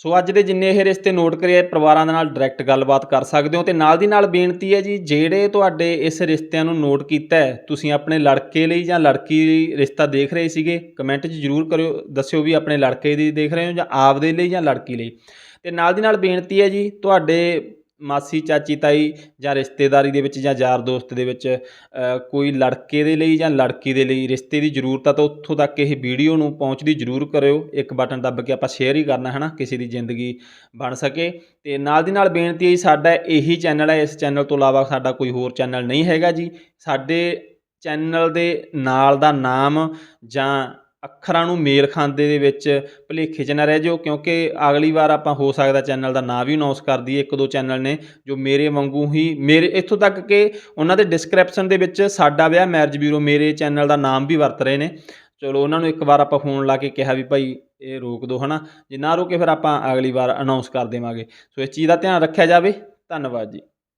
A: ਸੋ ਅੱਜ ਦੇ ਜਿੰਨੇ ਇਹ ਰਿਸ਼ਤੇ ਨੋਟ ਕਰੇ ਪਰਿਵਾਰਾਂ ਦੇ ਨਾਲ ਡਾਇਰੈਕਟ ਗੱਲਬਾਤ ਕਰ ਸਕਦੇ ਹੋ ਤੇ ਨਾਲ ਦੀ ਨਾਲ ਬੇਨਤੀ ਹੈ ਜੀ, ਜਿਹੜੇ ਤੁਹਾਡੇ ਇਸ ਰਿਸ਼ਤਿਆਂ ਨੂੰ ਨੋਟ ਕੀਤਾ ਹੈ, ਤੁਸੀਂ ਆਪਣੇ ਲੜਕੇ ਲਈ ਜਾਂ ਲੜਕੀ ਲਈ ਰਿਸ਼ਤਾ ਦੇਖ ਰਹੇ ਸੀਗੇ ਕਮੈਂਟ 'ਚ ਜਰੂਰ ਕਰਿਓ, ਦੱਸਿਓ ਵੀ ਆਪਣੇ ਲੜਕੇ ਦੀ ਦੇਖ ਰਹੇ ਹੋ ਜਾਂ ਆਪਦੇ ਲਈ ਜਾਂ ਲੜਕੀ ਲਈ। ਤੇ ਨਾਲ ਦੀ ਨਾਲ ਬੇਨਤੀ ਹੈ ਜੀ, ਤੁਹਾਡੇ ਮਾਸੀ, ਚਾਚੀ, ਤਾਈ ਜਾਂ ਰਿਸ਼ਤੇਦਾਰੀ ਦੇ ਵਿੱਚ ਜਾਂ ਯਾਰ ਦੋਸਤ ਦੇ ਵਿੱਚ ਕੋਈ ਲੜਕੇ ਦੇ ਲਈ ਜਾਂ ਲੜਕੀ ਦੇ ਲਈ ਰਿਸ਼ਤੇ ਦੀ ਜ਼ਰੂਰਤ ਆ, ਤਾਂ ਉੱਥੋਂ ਤੱਕ ਇਹ ਵੀਡੀਓ ਨੂੰ ਪਹੁੰਚਦੀ ਜ਼ਰੂਰ ਕਰਿਓ। ਇੱਕ ਬਟਨ ਦੱਬ ਕੇ ਆਪਾਂ ਸ਼ੇਅਰ ਹੀ ਕਰਨਾ ਹੈ ਨਾ ਕਿਸੇ ਦੀ ਜ਼ਿੰਦਗੀ ਬਣ ਸਕੇ। ਤੇ ਨਾਲ ਦੀ ਨਾਲ ਬੇਨਤੀ ਹੈ ਜੀ, ਸਾਡਾ ਇਹੀ ਚੈਨਲ ਹੈ ਇਸ ਚੈਨਲ ਤੋਂ ਇਲਾਵਾ ਸਾਡਾ ਕੋਈ ਹੋਰ ਚੈਨਲ ਨਹੀਂ ਹੈਗਾ ਜੀ। ਸਾਡੇ ਚੈਨਲ ਦੇ ਨਾਲ ਦਾ ਨਾਮ ਜਾਂ ਅੱਖਰਾਂ ਨੂੰ ਮੇਲ ਖਾਂਦੇ ਦੇ ਵਿੱਚ ਭੁਲੇਖੇ 'ਚ ਨਾ ਰਹਿ ਜਾਓ, ਕਿਉਂਕਿ ਅਗਲੀ ਵਾਰ ਆਪਾਂ ਹੋ ਸਕਦਾ ਚੈਨਲ ਦਾ ਨਾਂ ਵੀ ਅਨਾਉਂਸ ਕਰ ਦਈਏ, ਇੱਕ ਦੋ ਚੈਨਲ ਨੇ ਜੋ ਮੇਰੇ ਵਾਂਗੂ ਹੀ ਮੇਰੇ, ਇੱਥੋਂ ਤੱਕ ਕਿ ਉਹਨਾਂ ਦੇ ਡਿਸਕ੍ਰਿਪਸ਼ਨ ਦੇ ਵਿੱਚ ਸਾਡਾ ਵਿਆਹ ਮੈਰਿਜ ਬਿਊਰੋ ਮੇਰੇ ਚੈਨਲ ਦਾ ਨਾਮ ਵੀ ਵਰਤ ਰਹੇ ਨੇ। ਚਲੋ, ਉਹਨਾਂ ਨੂੰ ਇੱਕ ਵਾਰ ਆਪਾਂ ਫੋਨ ਲਾ ਕੇ ਕਿਹਾ ਵੀ ਭਾਈ ਇਹ ਰੋਕ ਦਿਓ ਹਨਾ? ਜੇ ਨਾ ਰੋਕੇ ਫਿਰ ਆਪਾਂ ਅਗਲੀ ਵਾਰ ਅਨਾਉਂਸ ਕਰ ਦੇਵਾਂਗੇ। ਸੋ ਇਸ ਚੀਜ਼ ਦਾ ਧਿਆਨ ਰੱਖਿਆ ਜਾਵੇ। ਧੰਨਵਾਦ ਜੀ।